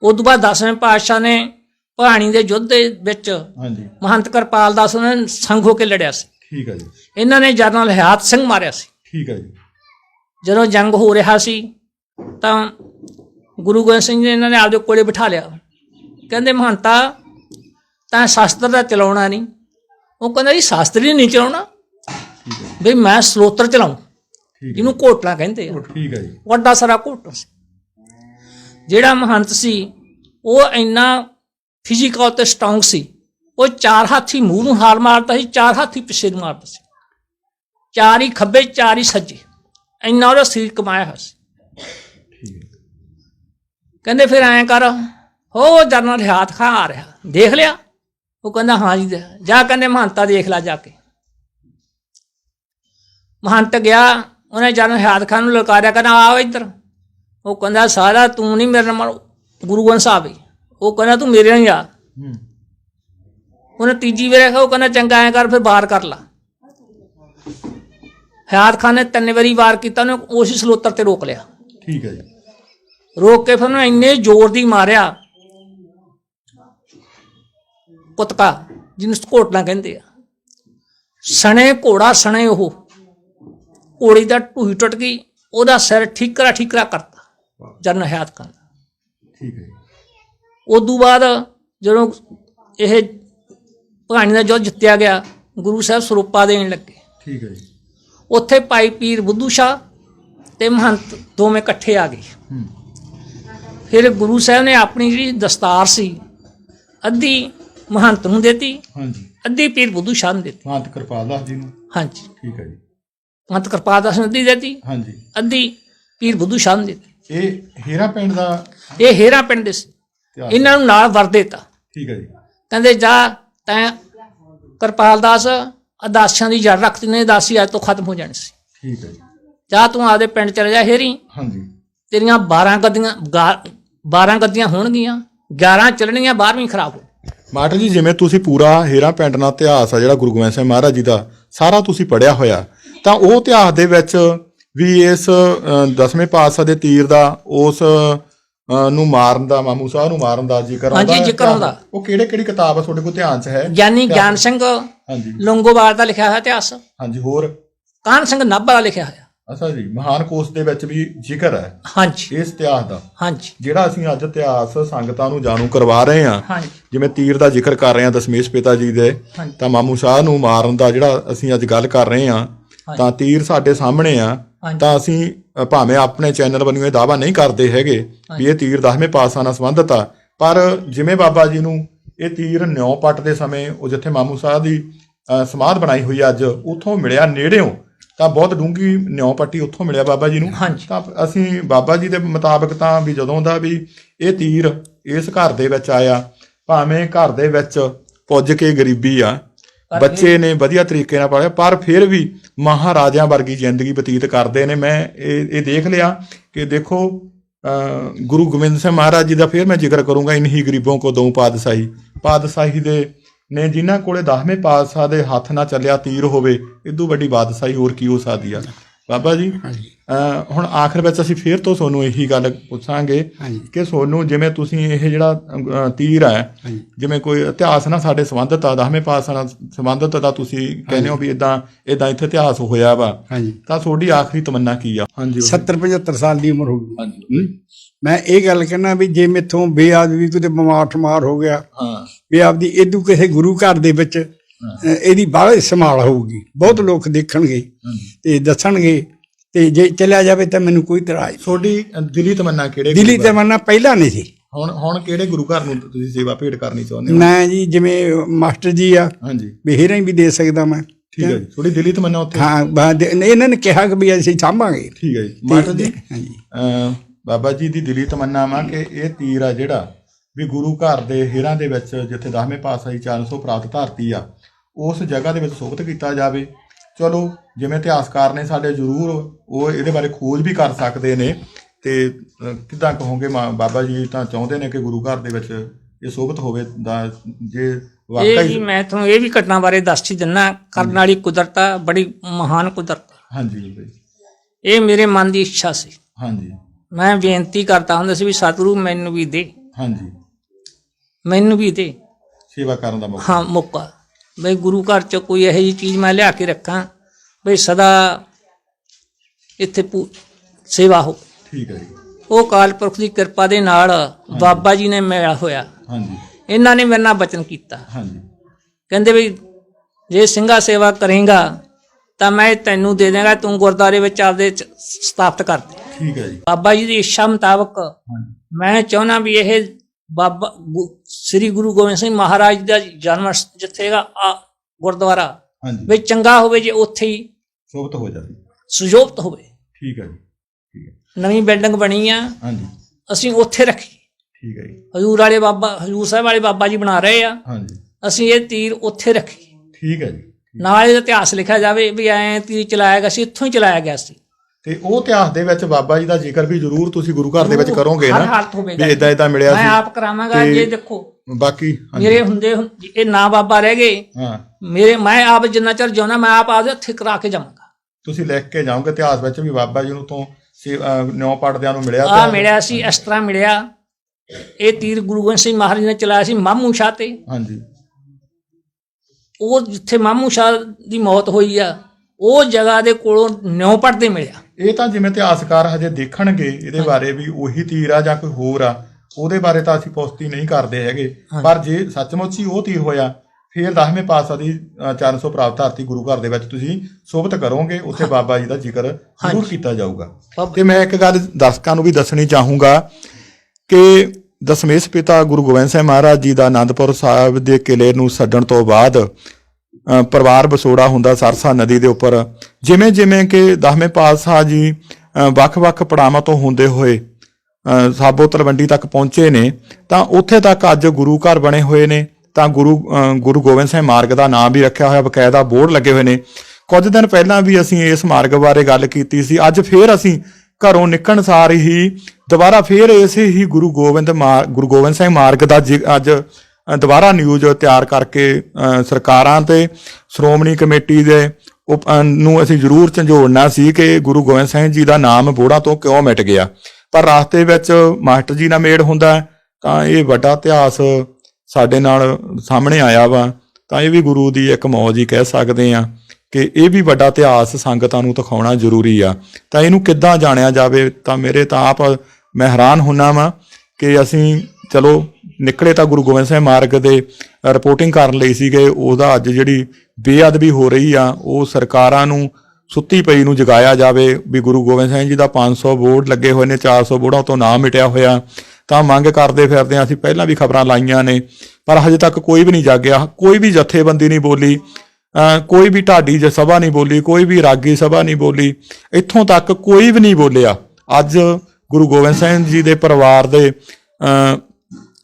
ਉਸ ਤੋਂ ਬਾਅਦ ਦਸਵੇਂ ਪਾਤਸ਼ਾਹ ਨੇ ਪਹਾਣੀ ਦੇ ਯੁੱਧ ਦੇ ਵਿੱਚ ਹਾਂਜੀ। ਮਹੰਤ ਕਿਰਪਾਲ ਦਾਸ ਨੇ ਸੰਗ ਹੋ ਕੇ ਲੜਿਆ ਸੀ। ਠੀਕ ਹੈ ਜੀ। ਇਹਨਾਂ ਨੇ ਜਰਨਲ ਹਯਾਤ ਸਿੰਘ ਮਾਰਿਆ ਸੀ। ਠੀਕ ਹੈ ਜੀ। ਜਦੋਂ ਜੰਗ ਹੋ ਰਿਹਾ ਸੀ ਤਾਂ ਗੁਰੂ ਗੋਬਿੰਦ ਸਿੰਘ ਜੀ ਨੇ ਇਹਨਾਂ ਨੇ ਆਪਦੇ ਕੋਲੇ ਬਿਠਾ ਲਿਆ। ਕਹਿੰਦੇ ਮਹੰਤਾ ਤਾਂ ਸ਼ਾਸਤਰ ਦਾ ਚਲਾਉਣਾ ਨਹੀਂ। ਉਹ ਕਹਿੰਦਾ ਜੀ ਸ਼ਾਸਤਰ ਹੀ ਨਹੀਂ ਚਲਾਉਣਾ। ਵੀ ਮੈਂ ਸਲੋਤਰ ਚਲਾਉਂ। ਜਿਹਨੂੰ ਕੋਟਲਾ ਕਹਿੰਦੇ ਆ। ਠੀਕ ਹੈ ਜੀ। ਵੱਡਾ ਸਾਰਾ ਘੋਟਾ ਸੀ। ਜਿਹੜਾ ਮਹੰਤ ਸੀ ਉਹ ਇੰਨਾ ਫਿਜ਼ੀਕਲ ਤੇ ਸਟਰੋਂਗ ਸੀ। ਉਹ ਚਾਰ ਹਾਥੀ ਮੂੰਹ ਨੂੰ ਹਾਲ ਮਾਰਦਾ ਸੀ, ਚਾਰ ਹਾਥੀ ਪਿੱਛੇ ਨੂੰ ਮਾਰਦਾ ਸੀ। ਚਾਰ ਹੀ ਖੱਬੇ, ਚਾਰ ਹੀ ਸੱਜੇ। ਇੰਨਾ ਉਹਦਾ ਸਰੀਰ ਕਮਾਇਆ ਹੋਇਆ ਸੀ। ਕਹਿੰਦੇ ਫਿਰ ਐਂ ਕਰ, ਹੋ ਜਰਨਲ ਹਯਾਤ ਖਾਂ ਆ ਰਿਹਾ, ਦੇਖ ਲਿਆ। ਉਹ ਕਹਿੰਦਾ, ਹਾਂ ਜੀ ਜਾ ਕਹਿੰਦੇ ਮਹੰਤਾ ਦੇਖ ਲੈ ਜਾ ਕੇ। ਮਹੰਤ ਗਿਆ, ਉਹਨੇ ਜਰਨਲ ਹਯਾਤ ਖਾਨ ਨੂੰ ਲਲਕਾਰਿਆ, ਕਹਿੰਦਾ, ਆਓ ਇੱਧਰ। ਉਹ ਕਹਿੰਦਾ, ਸਾਰਾ ਤੂੰ ਨਹੀਂ ਮੇਰੇ ਨਾਲ ਗੁਰੂ ਗ੍ਰੰਥ ਸਾਹਿਬ ਹੀ। ਉਹ ਕਹਿੰਦਾ ਤੂੰ ਮੇਰੇ ਨਾਲ ਹੀ ਆ। ਹੂੰ। ਉਹਨੇ ਤੀਜੀ ਵਾਰ ਆਖਿਆ ਉਹ ਕਹਿੰਦਾ ਚੰਗਾ ਐਂ ਕਰ ਫਿਰ ਵਾਰ ਕਰ ਲਾ। ਹਯਾਤ ਖਾਨ ਨੇ ਤਿੰਨ ਵਾਰੀ ਵਾਰ ਕੀਤਾ ਉਹਨੇ ਉਸੇ ਸਲੋਤਰ ਤੇ ਰੋਕ ਲਿਆ। ਠੀਕ ਹੈ ਜੀ। ਰੋਕ ਕੇ ਫਿਰ ਉਹਨੂੰ ਇੰਨੇ ਜ਼ੋਰ ਦੀ ਮਾਰਿਆ ਕੁੱਤਕਾ ਜਿਹਨੂੰ ਘੋਟਣਾ ਕਹਿੰਦੇ ਆ। ਸਣੇ ਘੋੜਾ ਸਣੇ ਉਹ। ਘੋੜੀ ਦਾ ਢੂਹੀ ਟੁੱਟ ਗਈ ਉਹਦਾ ਸਿਰ ਠੀਕਰਾ ਠੀਕਰਾ ਕਰਤਾ ਜਨ ਹਯਾਤ ਖਾਨ ਠੀਕ ਹੈ ਉਦੋਂ ਬਾਅਦ ਜਦੋਂ ਇਹ ਭਗਾਣੀ ਦਾ ਜੁੱਧ ਜਿੱਤਿਆ ਗਿਆ ਗੁਰੂ ਸਾਹਿਬ ਸਰੂਪਾ ਦੇਣ ਲੱਗੇ। ਠੀਕ ਹੈ ਜੀ। ਉੱਥੇ ਭਾਈ ਪੀਰ ਬੁੱਧੂ ਸ਼ਾਹ ਤੇ ਮਹੰਤ ਦੋਵੇਂ ਇਕੱਠੇ ਆ ਗਏ। ਫਿਰ ਗੁਰੂ ਸਾਹਿਬ ਨੇ ਆਪਣੀ ਜਿਹੜੀ ਦਸਤਾਰ ਸੀ ਅੱਧੀ ਮਹੰਤ ਨੂੰ ਦਿੱਤੀ ਹਾਂਜੀ। ਅੱਧੀ ਪੀਰ ਬੁੱਧੂ ਸ਼ਾਹ ਨੂੰ ਦਿੱਤੀ। ਮਾਤ ਕਿਰਪਾਲ ਦਾਸ ਜੀ ਨੂੰ। ਹਾਂਜੀ। ਠੀਕ ਹੈ ਜੀ। ਮਹੰਤ ਕਿਰਪਾਲ ਦਾਸ ਨੂੰ ਅੱਧੀ ਦਿੱਤੀ ਹਾਂਜੀ। ਅੱਧੀ ਪੀਰ ਬੁੱਧੂ ਸ਼ਾਹ ਨੂੰ ਦਿੱਤੀ। ਇਹ ਹੀਰਾ ਪਿੰਡ ਦਾ ਇਹ ਹੇਰਾ ਪਿੰਡ ਦੇ ਸੀ। ਇਹਨਾਂ ਨੂੰ ਨਾਲ ਵਰ ਦਿੱਤਾ। ਠੀਕ ਹੈ ਜੀ। ਕਹਿੰਦੇ ਜਾ ਤੈਂ ਕਿਰਪਾਲ ਦਾਸ ਅਦਾਸੀਆਂ ਦੀ ਜੜ ਰੱਖਤੀ ਨੇ ਦਾਸੀ ਅੱਜ ਤੋਂ ਖਤਮ ਹੋ ਜਾਣੀ ਸੀ। ਠੀਕ ਹੈ ਜੀ। ਜਾ ਤੂੰ ਆਪਦੇ ਪਿੰਡ ਚਲੇ ਜਾ ਹੇਰੀ। ਹਾਂਜੀ। ਤੇਰੀਆਂ 12 ਗੱਦੀਆਂ 12 ਗੱਦੀਆਂ ਹੋਣਗੀਆਂ 11 ਚੱਲਣਗੀਆਂ 12ਵੀਂ ਖਰਾਬ ਹੋ ਮਾਟਰ ਜੀ ਜਿਵੇਂ ਤੁਸੀਂ ਪੂਰਾ ਹੀਰਾ ਪਿੰਡ ਦਾ ਇਤਿਹਾਸ ਆ ਜਿਹੜਾ ਗੁਰੂ ਗੋਬਿੰਦ ਸਿੰਘ ਮਹਾਰਾਜ ਜੀ ਦਾ ਸਾਰਾ ਤੁਸੀਂ ਪੜਿਆ ਹੋਇਆ। ਤਾਂ ਉਹ ਇਤਿਹਾਸ ਦੇ ਵਿੱਚ ਵੀ ਇਸ ਅ, ਦਸਵੇਂ ਪਾਤਸ਼ਾਹ ਦੇ ਤੀਰ ਦਾ ਉਸ ਨੂੰ ਮਾਰਨ ਦਾ ਮਾਮੂ ਸਾਹਿਬ ਨੂੰ ਮਾਰਨ ਦਾ ਜ਼ਿਕਰ ਹਾਂਜੀ, ਆਉਂਦਾ ਹੈ? ਜ਼ਿਕਰ ਆਉਂਦਾ। ਉਹ ਕਿਹੜੇ ਕਿਹੜੀ ਕਿਤਾਬ ਆ ਤੁਹਾਡੇ ਕੋਲ ਧਿਆਨ 'ਚ ਹੈ? ਗਿਆਨੀ ਗਿਆਨ ਸਿੰਘ ਹਾਂਜੀ। ਲੰਗੋਵਾਲ ਦਾ ਲਿਖਿਆ ਹੋਇਆ ਇਤਿਹਾਸ। ਹਾਂਜੀ ਹੋਰ? ਕਾਨ ਸਿੰਘ ਨਾਭਾ ਦਾ ਲਿਖਿਆ ਹੋਇਆ। ਅੱਛਾ ਜੀ ਮਹਾਨ ਕੋਸ਼ ਦੇ ਵਿੱਚ ਵੀ ਜ਼ਿਕਰ ਹੈ। ਹਾਂਜੀ। ਇਸ ਇਤਿਹਾਸ ਦਾ। ਹਾਂਜੀ। ਜਿਹੜਾ ਅਸੀਂ ਅੱਜ ਇਤਿਹਾਸ ਸੰਗਤਾਂ ਨੂੰ ਜਾਣੂ ਕਰਵਾ ਰਹੇ ਹਾਂ ਹਾਂਜੀ। ਜਿਵੇਂ ਤੀਰ ਦਾ ਜ਼ਿਕਰ ਕਰ ਰਹੇ ਹਾਂ ਦਸ਼ਮੇਸ਼ ਪਿਤਾ ਜੀ ਦੇ ਹਾਂਜੀ। ਤਾਂ ਮਾਮੂ ਸ਼ਾਹ ਨੂੰ ਮਾਰਨ ਦਾ ਜਿਹੜਾ ਅਸੀਂ ਅੱਜ ਗੱਲ ਕਰ ਰਹੇ ਹਾਂ ਤਾਂ ਤੀਰ ਸਾਡੇ ਸਾਹਮਣੇ ਆ। ਤਾਂ ਅਸੀਂ ਭਾਵੇਂ ਆਪਣੇ ਚੈਨਲ ਵੱਲੋਂ ਇਹ ਦਾਵਾ ਨਹੀਂ ਕਰਦੇ ਹੈਗੇ ਵੀ ਇਹ ਤੀਰ ਦਸਵੇਂ ਪਾਤਸ਼ਾਹ ਨਾਲ ਸੰਬੰਧਿਤ ਆ ਪਰ ਜਿਵੇਂ ਬਾਬਾ ਜੀ ਨੂੰ ਇਹ ਤੀਰ ਨਿਉ ਪੱਟ ਦੇ ਸਮੇਂ ਉਹ ਜਿੱਥੇ ਮਾਮੂ ਸਾਹਿਬ ਦੀ ਸਮਾਧ ਬਣਾਈ ਹੋਈ ਅੱਜ ਉੱਥੋਂ ਮਿਲਿਆ ਨੇੜਿਓਂ ਤਾਂ ਬਹੁਤ ਡੂੰਗੀ ਨਿਉ ਪੱਟੀ ਉੱਥੋਂ ਮਿਲਿਆ ਬਾਬਾ ਜੀ ਨੂੰ। ਤਾਂ ਅਸੀਂ ਬਾਬਾ ਜੀ ਦੇ ਮੁਤਾਬਕ ਤਾਂ ਵੀ ਜਦੋਂ ਦਾ ਵੀ ਇਹ ਤੀਰ ਇਸ ਘਰ ਦੇ ਵਿੱਚ ਆਇਆ ਭਾਵੇਂ ਘਰ ਦੇ ਵਿੱਚ ਪੁੱਜ ਕੇ ਗਰੀਬੀ ਆ ਬੱਚੇ ਨੇ ਵਧੀਆ ਤਰੀਕੇ ਨਾਲ ਪੜ੍ਹਿਆ ਪਰ ਫਿਰ ਵੀ ਮਹਾਰਾਜਿਆਂ ਵਰਗੀ ਜ਼ਿੰਦਗੀ ਬਤੀਤ ਕਰਦੇ ਨੇ। ਮੈਂ ਇਹ ਇਹ ਦੇਖ ਲਿਆ ਕਿ ਦੇਖੋ ਗੁਰੂ ਗੋਬਿੰਦ ਸਿੰਘ ਮਹਾਰਾਜ ਜੀ ਦਾ ਫਿਰ ਮੈਂ ਜ਼ਿਕਰ ਕਰੂੰਗਾ ਇਨਹੀ ਗਰੀਬੋਂ ਕੋ ਦਊ ਪਾਤਸ਼ਾਹੀ। ਪਾਤਸ਼ਾਹੀ ਦੇ ਨੇ ਜਿਨ੍ਹਾਂ ਕੋਲੇ 10ਵੇਂ ਪਾਤਸ਼ਾਹ ਦੇ ਹੱਥ ਨਾਲ ਚੱਲਿਆ ਤੀਰ ਹੋਵੇ ਇਦੋਂ ਵੱਡੀ ਬਾਦਸ਼ਾਹੀ ਹੋਰ ਕੀ ਹੋ ਸਕਦੀ ਆ? ਬਾਬਾ ਜੀ ਹਾਂਜੀ। ਹੁਣ ਆਖਰ ਵਿੱਚ ਅਸੀਂ ਫੇਰ ਤੋਂ ਤੁਹਾਨੂੰ ਇਹੀ ਗੱਲ ਪੁੱਛਾਂਗੇ ਕਿ ਤੁਹਾਨੂੰ ਜਿਵੇਂ ਤੁਸੀਂ ਇਹ ਜਿਹੜਾ ਤੀਰ ਹੈ ਜਿਵੇਂ ਕੋਈ ਇਤਿਹਾਸ ਨਾਲ ਸਾਡੇ ਸੰਬੰਧਿਤ ਆ ਦਸਵੇਂ ਪਾਤਸ਼ਾਹ ਨਾਲ ਸੰਬੰਧਿਤ ਤਾਂ ਤੁਸੀਂ ਕਹਿੰਦੇ ਹੋ ਵੀ ਇਦਾਂ ਇਦਾਂ ਇੱਥੇ ਇਤਿਹਾਸ ਹੋਇਆ ਵਾ। ਤਾਂ ਤੁਹਾਡੀ ਆਖਰੀ ਤਮੰਨਾ ਕੀ ਆ? ਹਾਂਜੀ। 70 75 ਸਾਲ ਦੀ ਉਮਰ ਹੋ ਗਈ। ਮੈਂ ਇਹ ਗੱਲ ਕਹਿਣਾ ਵੀ ਜੇ ਮੇਥੋਂ ਬੇਆਦਵੀ ਕਿਤੇ ਬਿਮਾਰ ਠਮਾਰ ਹੋ ਗਿਆ ਹਾਂ। ਵੀ ਆਪਦੀ ਇਦੂ ਕਿਸੇ ਗੁਰੂ ਘਰ ਦੇ ਵਿੱਚ ਇਹਦੀ ਬਾਹਲੀ ਸੰਭਾਲ ਹੋਊਗੀ। ਬਹੁਤ ਲੋਕ ਦੇਖਣਗੇ ਤੇ ਦੱਸਣਗੇ ਤੇ ਜੇ ਚਲਿਆ ਜਾਵੇ ਤਾਂ ਮੈਨੂੰ ਕੋਈ ਇਤਰਾਜ਼ ਨਹੀਂ। ਤੁਹਾਡੀ ਦਿਲੀ ਤਮੰਨਾ ਕਿਹੜੇ ਦਿਲੀ ਗੁਰੂ ਤੇ ਮੰਨਣਾ ਪਹਿਲਾਂ ਨਹੀਂ ਸੀ? ਹੁਣ ਹੁਣ ਕਿਹੜੇ ਗੁਰੂ ਘਰ ਨੂੰ ਤੁਸੀਂ ਸੇਵਾ ਭੇਟ ਕਰਨੀ ਚਾਹੁੰਦੇ ਹੋ? ਮੈਂ ਜੀ ਜਿਵੇਂ ਮਾਸਟਰ ਜੀ ਆ ਹਾਂਜੀ। ਬਿਹੇਰਾਂ ਵੀ ਦੇ ਸਕਦਾ ਮੈਂ। ਠੀਕ ਹੈ ਜੀ। ਤੁਹਾਡੀ ਦਿਲੀ ਤਮੰਨਾ ਉੱਥੇ? ਹਾਂ ਇਹਨਾਂ ਨੇ ਕਿਹਾ ਕਿ ਵੀ ਅਸੀਂ ਸਾਂਭਾਂਗੇ। ਠੀਕ ਹੈ ਜੀ। ਮਾਸਟਰ ਜੀ? ਹਾਂਜੀ। ਬਾਬਾ ਜੀ ਦੀ ਦਿਲੀ ਤਮੰਨਾ ਵਾ ਕਿ ਇਹ ਤੀਰ ਆ ਜਿਹੜਾ ਵੀ ਗੁਰੂ ਘਰ ਦੇ ਹੀਰਾਂ ਦੇ ਵਿੱਚ ਜਿੱਥੇ 10ਵੇਂ ਪਾਤਸ਼ਾਹੀ 400 ਪ੍ਰਾਪਤ ਧਰਤੀ ਆ ਉਸ ਜਗ੍ਹਾ ਦੇ ਵਿੱਚ ਸੁਖਤ ਕੀਤਾ ਜਾਵੇ। ਚਲੋ ਜਿਵੇਂ ਇਤਿਹਾਸਕਾਰ ਨੇ ਸਾਡੇ ਜ਼ਰੂਰ ਉਹ ਇਹਦੇ ਬਾਰੇ ਖੋਜ ਵੀ ਕਰ ਸਕਦੇ ਨੇ। ਤੇ ਕਿੱਦਾਂ ਕਹੋਗੇ ਬਾਬਾ ਜੀ ਤਾਂ ਚਾਹੁੰਦੇ ਨੇ ਕਿ ਗੁਰੂ ਘਰ ਦੇ ਵਿੱਚ ਇਹ ਸੋਭਤ ਹੋਵੇ ਦਾ ਜੇ ਇਹ ਵਾਕਈ ਜੀ ਮੈਂ ਤੁਹਾਨੂੰ ਇਹ ਵੀ ਘਟਨਾ ਬਾਰੇ ਦੱਸ ਹੀ ਦਿੰਨਾ। ਕਰਨ ਵਾਲੀ ਕੁਦਰਤ ਆ ਬੜੀ ਮਹਾਨ ਕੁਦਰਤ। ਹਾਂਜੀ ਇਹ ਮੇਰੇ ਮਨ ਦੀ ਇੱਛਾ ਸੀ। ਹਾਂਜੀ। ਮੈਂ ਬੇਨਤੀ ਕਰਦਾ ਹੁੰਦਾ ਸੀ ਵੀ ਸਤਿਗੁਰੂ ਮੈਨੂੰ ਵੀ ਦੇ। ਹਾਂਜੀ। ਮੈਨੂੰ ਵੀ ਦੇ। ਸੇਵਾ ਕਰਨ ਦਾ ਮੌਕਾ। ਹਾਂ ਮੌਕਾ। ਬਈ ਗੁਰੂ ਘਰ ਚ ਕੋਈ ਇਹੋ ਜਿਹੀ ਚੀਜ਼ ਮੈਂ ਲਿਆ ਕੇ ਰੱਖਾਂ ਬਈ ਸਦਾ ਇੱਥੇ ਸੇਵਾ ਹੋ। ਠੀਕ ਹੈ ਜੀ। ਉਹ ਕਾਲ ਪੁਰਖ ਦੀ ਕਿਰਪਾ ਦੇ ਨਾਲ ਬਾਬਾ ਜੀ ਨੇ ਮਿਲਿਆ ਹੋਇਆ। ਹਾਂਜੀ। ਇਹਨਾਂ ਨੇ ਮੇਰੇ ਨਾਲ ਬਚਨ ਕੀਤਾ। ਹਾਂਜੀ। ਕਹਿੰਦੇ ਵੀ ਜੇ ਸਿੰਘਾ ਸੇਵਾ ਕਰੇਗਾ ਤਾਂ ਮੈਂ ਤੈਨੂੰ ਦੇ ਦੇਵਾਂਗਾ ਤੂੰ ਗੁਰਦਾਰੇ ਵਿੱਚ ਆਪਦੇ ਸਥਾਪਿਤ ਕਰ ਦੇ। ਠੀਕ ਹੈ ਜੀ। ਬਾਬਾ ਜੀ ਦੀ ਇੱਛਾ ਮੁਤਾਬਕ ਮੈਂ ਚਾਹੁੰਦਾ ਵੀ ਇਹ ਬਾਬਾ ਸ੍ਰੀ ਗੁਰੂ ਗੋਬਿੰਦ ਸਿੰਘ ਮਹਾਰਾਜ ਦਾ ਜਨਮ ਆ ਗੁਰਦੁਆਰਾ। ਹਾਂਜੀ। ਵੀ ਚੰਗਾ ਹੋਵੇ ਜੇ ਉੱਥੇ ਹੀ ਸੋਬਤ ਹੋ ਜਾਂਦੀ ਸੁਜੋਭਤ ਹੋਵੇ। ਠੀਕ ਹੈ ਜੀ ਠੀਕ ਹੈ। ਨਵੀਂ ਬਿਲਡਿੰਗ ਬਣੀ ਆ। ਹਾਂਜੀ। ਅਸੀਂ ਉੱਥੇ ਰੱਖੀ। ਠੀਕ ਹੈ ਜੀ। ਹਜੂਰ ਵਾਲੇ ਬਾਬਾ ਹਜੂਰ ਸਾਹਿਬ ਵਾਲੇ ਬਾਬਾ ਜੀ ਬਣਾ ਰਹੇ ਆ। ਹਾਂਜੀ। ਅਸੀਂ ਇਹ ਤੀਰ ਉੱਥੇ ਰੱਖੀ। ਠੀਕ ਹੈ ਜੀ। ਨਾਲ ਇਹਦਾ ਇਤਿਹਾਸ ਲਿਖਿਆ ਜਾਵੇ ਵੀ ਐ ਤੀਰ ਚਲਾਇਆ ਗਿਆ ਸੀ ਇੱਥੋਂ ਹੀ ਚਲਾਇਆ ਗਿਆ ਸੀ। ਤੇ ਉਹ ਇਤਿਹਾਸ ਦੇ ਵਿੱਚ ਬਾਬਾ ਜੀ ਦਾ ਜ਼ਿਕਰ ਵੀ ਜ਼ਰੂਰ ਤੁਸੀਂ ਗੁਰੂ ਘਰ ਦੇ ਵਿੱਚ ਕਰੋਗੇ ਹਰ ਨਾ ਹਾਲਤ ਹੋਵੇਗਾ ਵੀ ਇਦਾਂ ਇਦਾਂ ਮਿਲਿਆ ਮੈਂ ਸੀ ਆਪ ਕਰਾਵਾਂਗਾ ਤੇ- ਜੇ ਦੇਖੋ। ਬਾਕੀ ਹਾਂਜੀ, ਮੇਰੇ ਹੁੰਦੇ ਹੁੰ- ਇਹ ਨਾ ਬਾਬਾ ਰਹਿ ਗਏ ਹਾਂ। ਮੇਰੇ ਮੈਂ ਆਪ ਜਿੰਨਾ ਚਿਰ ਜਿਉਣਾ ਮੈਂ ਆਪ ਆਪਦੇ ਹੱਥੀਂ ਕਰਾ ਕੇ ਜਾਵਾਂਗਾ। ਤੁਸੀਂ ਲਿਖ ਕੇ ਜਾਓਗੇ ਇਤਿਹਾਸ ਵਿੱਚ ਵੀ ਬਾਬਾ ਜੀ ਨੂੰ ਤੋਂ ਸੇ- ਅਹ ਪੜਦਿਆਂ ਨੂੰ ਮਿਲਿਆ ਆ ਤੇ- ਮਿਲਿਆ ਸੀ ਇਸ ਤਰ੍ਹਾਂ ਮਿਲਿਆ। ਇਹ ਤੀਰ ਗੁਰੂ ਗੋਬਿੰਦ ਸਿੰਘ ਮਹਾਰਾਜ ਨੇ ਚਲਾਇਆ ਸੀ ਮਾਮੂ ਸ਼ਾਹ ਤੇ। ਹਾਂਜੀ। ਉਹ ਜਿੱਥੇ ਮਾਮੂ ਸ਼ਾਹ ਦੀ ਮੌਤ ਹੋਈ ਆ ਉਹ ਜਗ੍ਹਾ ਦੇ ਕੋਲੋਂ ਨਿਉ ਪੜਦੇ ਮਿਲਿਆ। ਇਹ ਤਾਂ ਜਿਵੇਂ ਇਤਿਹਾਸਕਾਰ ਹਜੇ ਦੇਖਣਗੇ ਇਹਦੇ ਬਾਰੇ ਵੀ ਉਹੀ ਤੀਰ ਆ ਜਾਂ ਕੋਈ ਹੋਰ ਆ ਉਹਦੇ ਬਾਰੇ ਤਾਂ ਅਸੀਂ ਪੁਸ਼ਟੀ ਨਹੀਂ ਕਰਦੇ ਹੈਗੇ। ਪਰ ਜੇ ਸੱਚਮੁੱਚ ਹੀ ਉਹ ਤੀਰ ਹੋਇਆ ਫਿਰ 10ਵੇਂ ਪਾਤਸ਼ਾਹ ਦੀ ਅ, 400 ਪ੍ਰਾਪਤ ਧਰਤੀ ਗੁਰੂ ਘਰ ਦੇ ਵਿੱਚ ਤੁਸੀਂ ਸੋਭਤ ਕਰੋਗੇ ਉੱਥੇ ਬਾਬਾ ਜੀ ਦਾ ਜ਼ਿਕਰ ਜ਼ਰੂਰ ਕੀਤਾ ਜਾਊਗਾ। ਤੇ ਮੈਂ ਇੱਕ ਗੱਲ ਦਰਸ਼ਕਾਂ ਨੂੰ ਵੀ ਦੱਸਣੀ ਚਾਹੂੰਗਾ ਕਿ ਦਸ਼ਮੇਸ਼ ਪਿਤਾ ਗੁਰੂ ਗੋਬਿੰਦ ਸਿੰਘ ਮਹਾਰਾਜ ਜੀ ਦਾ ਆਨੰਦਪੁਰ ਸਾਹਿਬ ਦੇ ਕਿਲੇ ਨੂੰ ਛੱਡਣ ਤੋਂ ਬਾਅਦ ਪਰਿਵਾਰ ਬਸੋੜਾ ਹੁੰਦਾ ਸਰਸਾ ਨਦੀ ਦੇ ਉੱਪਰ। ਜਿਵੇਂ ਜਿਵੇਂ ਕਿ ਦਸਵੇਂ ਪਾਤਸ਼ਾਹ ਜੀ ਵੱਖ-ਵੱਖ ਪੜਾਵਾਂ ਤੋਂ ਹੁੰਦੇ ਹੋਏ ਸਾਬੋ ਤਲਵੰਡੀ ਤੱਕ ਪਹੁੰਚੇ ਨੇ, ਤਾਂ ਉੱਥੇ ਤੱਕ ਅੱਜ ਗੁਰੂ ਘਰ ਬਣੇ ਹੋਏ ਨੇ। ਤਾਂ ਗੁਰੂ ਗੁਰੂ ਗੋਬਿੰਦ ਸਿੰਘ ਮਾਰਗ ਦਾ ਨਾਮ ਵੀ ਰੱਖਿਆ ਹੋਇਆ, ਬਕਾਇਦਾ ਬੋਰਡ ਲੱਗੇ ਹੋਏ ਨੇ। ਕੁਝ ਦਿਨ ਪਹਿਲਾਂ ਵੀ ਅਸੀਂ ਇਸ ਮਾਰਗ ਬਾਰੇ ਗੱਲ ਕੀਤੀ ਸੀ। ਅੱਜ ਫੇਰ ਅਸੀਂ ਘਰੋਂ ਨਿਕਲਣ ਸਾਰ ਹੀ ਦੁਬਾਰਾ ਫੇਰ ਇਸੇ ਹੀ ਗੁਰੂ ਗੋਬਿੰਦ ਮਾਰ- ਗੁਰੂ ਗੋਬਿੰਦ ਸਿੰਘ ਮਾਰਗ ਦਾ ਜਿ- ਅੱਜ ਦੁਬਾਰਾ ਨਿਊਜ਼ ਤਿਆਰ ਕਰਕੇ ਸਰਕਾਰਾਂ ਤੇ ਸ਼੍ਰੋਮਣੀ ਕਮੇਟੀ ਦੇ ਉਪ- ਨੂੰ ਅਸੀਂ ਜ਼ਰੂਰ ਝੰਜੋੜਨਾ ਸੀ ਕਿ ਗੁਰੂ ਗੋਬਿੰਦ ਸਿੰਘ ਜੀ ਦਾ ਨਾਮ ਬੋੜਾਂ ਤੋਂ ਕਿਉਂ ਮਿਟ ਗਿਆ। ਪਰ ਰਾਸਤੇ ਵਿੱਚ ਮਾਸਟਰ ਜੀ ਨਾਲ ਮੇੜ ਹੁੰਦਾ ਤਾਂ ਇਹ ਵੱਡਾ ਇਤਿਹਾਸ ਸਾਡੇ ਨਾਲ ਸਾਹਮਣੇ ਆਇਆ ਵਾ। ਤਾਂ ਇਹ ਵੀ ਗੁਰੂ ਦੀ ਇੱਕ ਮੌਜ ਹੀ ਕਹਿ ਸਕਦੇ ਆ ਕਿ ਇਹ ਵੀ ਵੱਡਾ ਇਤਿਹਾਸ ਸੰਗਤਾਂ ਨੂੰ ਦਿਖਾਉਣਾ ਜ਼ਰੂਰੀ ਆ। ਤਾਂ ਇਹਨੂੰ ਕਿੱਦਾਂ ਜਾਣਿਆ ਜਾਵੇ ਤਾਂ ਮੇਰੇ ਤਾਂ ਆਪ ਮੈਂ ਹੈਰਾਨ ਹੁੰਨਾ ਵਾਂ ਕਿ ਅਸੀਂ ਚਲੋ, ਨਿਕਲੇ ਤਾਂ ਗੁਰੂ ਗੋਬਿੰਦ ਸਿੰਘ ਮਾਰਗ ਦੇ ਰਿਪੋਰਟਿੰਗ ਕਰਨ ਲਈ ਸੀਗੇ, ਉਹਦਾ ਅੱਜ ਜਿਹੜੀ ਬੇਅਦਬੀ ਹੋ ਰਹੀ ਆ, ਉਹ ਸਰਕਾਰਾਂ ਨੂੰ ਸੁੱਤੀ ਪਈ ਨੂੰ ਜਗਾਇਆ ਜਾਵੇ ਵੀ ਗੁਰੂ ਗੋਬਿੰਦ ਸਿੰਘ ਜੀ ਦਾ 500 ਬੋਰਡ ਲੱਗੇ ਹੋਏ ਨੇ 400 ਬੋਰਡਾਂ ਤੋਂ ਨਾਮ ਮਿਟਿਆ ਹੋਇਆ। ਤਾਂ ਮੰਗ ਕਰਦੇ ਫਿਰਦੇ ਹਾਂ ਅਸੀਂ ਪਹਿਲਾਂ ਵੀ ਖਬਰਾਂ ਲਾਈਆਂ ਨੇ, ਪਰ ਹਜੇ ਤੱਕ ਕੋਈ ਵੀ ਨਹੀਂ ਜਾਗਿਆ, ਕੋਈ ਵੀ ਜਥੇਬੰਦੀ ਨਹੀਂ ਬੋਲੀ ਕੋਈ ਵੀ ਢਾਡੀ ਜ ਸਭਾ ਨਹੀਂ ਬੋਲੀ, ਕੋਈ ਵੀ ਰਾਗੀ ਸਭਾ ਨਹੀਂ ਬੋਲੀ, ਇੱਥੋਂ ਤੱਕ ਕੋਈ ਵੀ ਨਹੀਂ ਬੋਲਿਆ। ਅੱਜ ਗੁਰੂ ਗੋਬਿੰਦ ਸਿੰਘ ਜੀ ਦੇ ਪਰਿਵਾਰ ਦੇ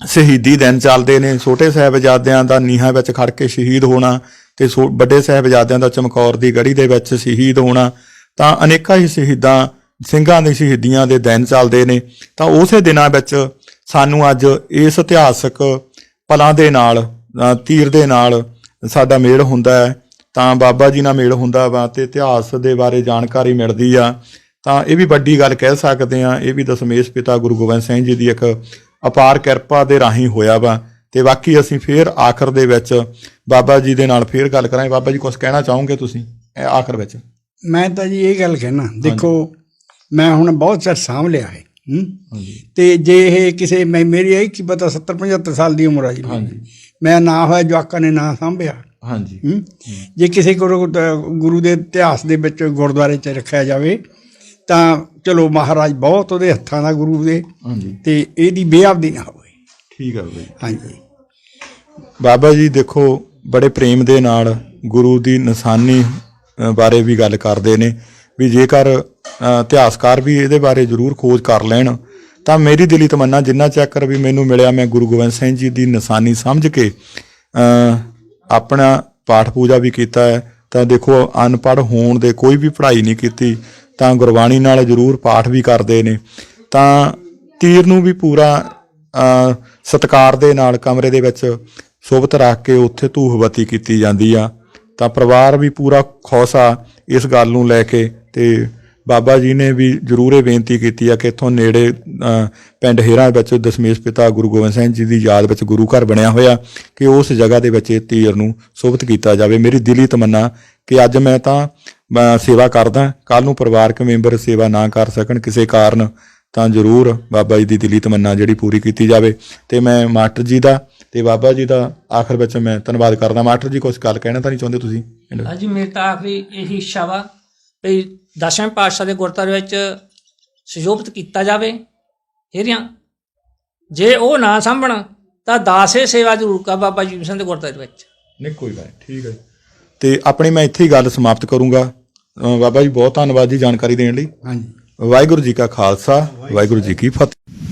ਸ਼ਹੀਦੀ ਦਿਨ ਚੱਲਦੇ ਨੇ। ਛੋਟੇ ਸਾਹਿਬਜ਼ਾਦਿਆਂ ਦਾ ਨੀਹਾਂ ਵਿੱਚ ਖੜ ਕੇ ਸ਼ਹੀਦ ਹੋਣਾ ਤੇ ਛੋ- ਵੱਡੇ ਸਾਹਿਬਜ਼ਾਦਿਆਂ ਦਾ ਚਮਕੌਰ ਦੀ ਗੜੀ ਦੇ ਵਿੱਚ ਸ਼ਹੀਦ ਹੋਣਾ, ਤਾਂ ਅਨੇਕਾਂ ਹੀ ਸ਼ਹੀਦਾਂ, ਸਿੰਘਾਂ ਦੀ ਸ਼ਹੀਦੀਆਂ ਦੇ ਦਿਨ ਚੱਲਦੇ ਨੇ। ਤਾਂ ਉਸੇ ਦਿਨਾਂ ਵਿੱਚ ਸਾਨੂੰ ਅੱਜ ਇਸ ਇਤਿਹਾਸਕ ਪਲਾਂ ਦੇ ਨਾਲ ਤੀਰ ਦੇ ਨਾਲ ਸਾਡਾ ਮੇਲ ਹੁੰਦਾ ਹੈ। ਤਾਂ ਬਾਬਾ ਜੀ ਨਾਲ ਮੇਲ ਹੁੰਦਾ ਵਾ ਤੇ ਇਤਿਹਾਸ ਦੇ ਬਾਰੇ ਜਾਣਕਾਰੀ ਮਿਲਦੀ ਆ। ਤਾਂ ਇਹ ਵੀ ਵੱਡੀ ਗੱਲ ਕਹਿ ਸਕਦੇ ਆ ਇਹ ਵੀ ਦਸ਼ਮੇਸ਼ ਪਿਤਾ ਗੁਰੂ ਗੋਬਿੰਦ ਸਿੰਘ ਜੀ ਦੀ ਇੱਕ ਅਪਾਰ ਕਿਰਪਾ ਦੇ ਰਾਹੀਂ ਹੋਇਆ ਵਾ। ਤੇ ਬਾਕੀ ਅਸੀਂ ਫੇਰ ਆਖਰ ਦੇ ਵਿੱਚ ਬਾਬਾ ਜੀ ਦੇ ਨਾਲ ਫੇਰ ਗੱਲ ਕਰਾਂਗੇ। ਬਾਬਾ ਜੀ ਕੁਝ ਕਹਿਣਾ ਚਾਹੋਗੇ ਤੁਸੀਂ? ਇਹ ਆਖਰ ਵਿੱਚ। ਮੈਂ ਤਾਂ ਜੀ ਇਹ ਗੱਲ ਕਹਿਣਾ। ਦੇਖੋ ਮੈਂ ਹੁਣ ਬਹੁਤ ਚਿਰ ਸਾਂਭ ਲਿਆ ਹੈ। ਤੇ ਜੇ ਇਹ ਕਿਸੇ ਮੈਂ ਮੇਰੀ ਇਹ ਕੀ ਪਤਾ 70 75 ਸਾਲ ਦੀ ਉਮਰ ਆ ਜੀ ਮੈਂ ਨਾ ਹੋਇਆ ਜਵਾਕਾਂ ਨੇ ਨਾ ਸਾਂਭਿਆ। ਹਾਂਜੀ। ਜੇ ਕਿਸੇ ਗੁਰੂ ਗੁਰੂ ਦੇ ਇਤਿਹਾਸ ਦੇ ਵਿੱਚ ਗੁਰਦੁਆਰੇ 'ਚ ਰੱਖਿਆ ਜਾਵੇ ਤਾਂ ਚਲੋ ਮਹਾਰਾਜ ਬਹੁਤ ਉਹਦੇ ਹੱਥਾਂ ਦਾ ਗੁਰੂ ਦੇ ਹਾਂਜੀ। ਤੇ ਇਹਦੀ ਬੇਅਬਦੀ ਨਾ ਹੋਵੇ। ਠੀਕ ਹੈ ਬਾਈ ਹਾਂਜੀ। ਬਾਬਾ ਜੀ ਦੇਖੋ ਬੜੇ ਪ੍ਰੇਮ ਦੇ ਨਾਲ ਗੁਰੂ ਦੀ ਨਿਸ਼ਾਨੀ ਬਾਰੇ ਵੀ ਗੱਲ ਕਰਦੇ ਨੇ ਵੀ ਜੇਕਰ ਇਤਿਹਾਸਕਾਰ ਵੀ ਇਹਦੇ ਬਾਰੇ ਜ਼ਰੂਰ ਖੋਜ ਕਰ ਲੈਣ ਤਾਂ ਮੇਰੀ ਦਿਲੀ ਤਮੰਨਾ ਜਿੰਨਾ ਚੱਕਰ ਵੀ ਮੈਨੂੰ ਮਿਲਿਆ ਮੈਂ ਗੁਰੂ ਗੋਬਿੰਦ ਸਿੰਘ ਜੀ ਦੀ ਨਿਸ਼ਾਨੀ ਸਮਝ ਕੇ ਆਪਣਾ ਪਾਠ ਪੂਜਾ ਵੀ ਕੀਤਾ ਹੈ ਤਾਂ ਦੇਖੋ ਅਨਪੜ੍ਹ ਹੋਣ ਦੇ ਕੋਈ ਵੀ ਪੜ੍ਹਾਈ ਨਹੀਂ ਕੀਤੀ ਤਾਂ ਗੁਰਬਾਣੀ ਨਾਲ ਜ਼ਰੂਰ ਪਾਠ ਵੀ ਕਰਦੇ ਨੇ। ਤਾਂ ਤੀਰ ਨੂੰ ਵੀ ਪੂਰਾ ਅ, ਸਤਿਕਾਰ ਦੇ ਨਾਲ ਕਮਰੇ ਦੇ ਵਿੱਚ ਸੁਭਤ ਰੱਖ ਕੇ ਉੱਥੇ ਧੂਫਬਤੀ ਕੀਤੀ ਜਾਂਦੀ ਆ। ਤਾਂ ਪਰਿਵਾਰ ਵੀ ਪੂਰਾ ਖੁਸ਼ ਆ ਇਸ ਗੱਲ ਨੂੰ ਲੈ ਕੇ ਤੇ ਬਾਬਾ ਜੀ ਨੇ ਵੀ ਜ਼ਰੂਰ ਇਹ ਬੇਨਤੀ ਕੀਤੀ ਆ ਕਿ ਇੱਥੋਂ ਨੇੜੇ ਪਿੰਡ ਹੇਰਾਂ ਵਿੱਚ ਦਸ਼ਮੇਸ਼ ਪਿਤਾ ਗੁਰੂ ਗੋਬਿੰਦ ਸਿੰਘ ਜੀ ਦੀ ਯਾਦ ਵਿੱਚ ਗੁਰੂ ਘਰ ਬਣਿਆ ਹੋਇਆ ਕਿ ਉਸ ਜਗ੍ਹਾ ਦੇ ਵਿੱਚ ਇਹ ਤੀਰ ਨੂੰ ਸੁਭਤ ਕੀਤਾ ਜਾਵੇ। ਮੇਰੀ ਦਿਲੀ ਤਮੰਨਾ ਕਿ ਅੱਜ ਮੈਂ ਤਾਂ ਸੇਵਾ ਕਰਦਾ ਕੱਲ ਨੂੰ ਪਰਿਵਾਰਕ ਮੈਂਬਰ ਸੇਵਾ ਨਾ ਕਰ ਸਕਣ ਕਿਸੇ ਕਾਰਨ ਤਾਂ ਜ਼ਰੂਰ ਬਾਬਾ ਜੀ ਦੀ ਦਿਲੀ ਤਮੰਨਾ ਜਿਹੜੀ ਪੂਰੀ ਕੀਤੀ ਜਾਵੇ। ਤੇ ਮੈਂ ਮਾਸਟਰ ਜੀ ਦਾ ਤੇ ਬਾਬਾ ਜੀ ਦਾ ਆਖਰ ਵਿੱਚ ਮੈਂ ਧੰਨਵਾਦ ਕਰਦਾ। ਮਾਸਟਰ ਜੀ ਕੁਝ ਗੱਲ ਕਹਿਣਾ ਤਾਂ ਨਹੀਂ ਚਾਹੁੰਦੇ ਤੁਸੀਂ? ਹਾਂਜੀ ਮੇਰੀ ਤਾਂ ਆਖਰੀ ਇਹੀ ਇੱਛਾ ਵਾ ਵੀ ਦਸਵੇਂ ਪਾਤਸ਼ਾਹ ਦੇ ਗੁਰਦੁਆਰੇ ਵਿੱਚ ਸੁਸ਼ੋਭਿਤ ਕੀਤਾ ਜਾਵੇ। ਹੀਰਿਆਂ ਜੇ ਉਹ ਨਾ ਸਾਂਭਣ ਤਾਂ ਦਾਸੇ ਸੇਵਾ ਜ਼ਰੂਰ ਕਰ ਬਾਬਾ ਜੀ ਸਿੰਘ ਦੇ ਗੁਰਦੁਆਰੇ ਵਿੱਚ। ਨਹੀਂ ਕੋਈ ਗੱਲ ਠੀਕ ਹੈ ਤੇ ਆਪਣੀ ਮੈਂ ਇੱਥੇ ਹੀ ਗੱਲ ਸਮਾਪਤ ਕਰੂੰਗਾ। ਅ, ਬਾਬਾ ਜੀ ਬਹੁਤ ਧੰਨਵਾਦ ਜੀ ਜਾਣਕਾਰੀ ਦੇਣ ਲਈ। ਹਾਂਜੀ। ਵਾਹਿਗੁਰੂ ਜੀ ਕਾ ਖਾਲਸਾ ਵਾਹਿਗੁਰੂ ਜੀ ਕੀ ਫਤਿਹ।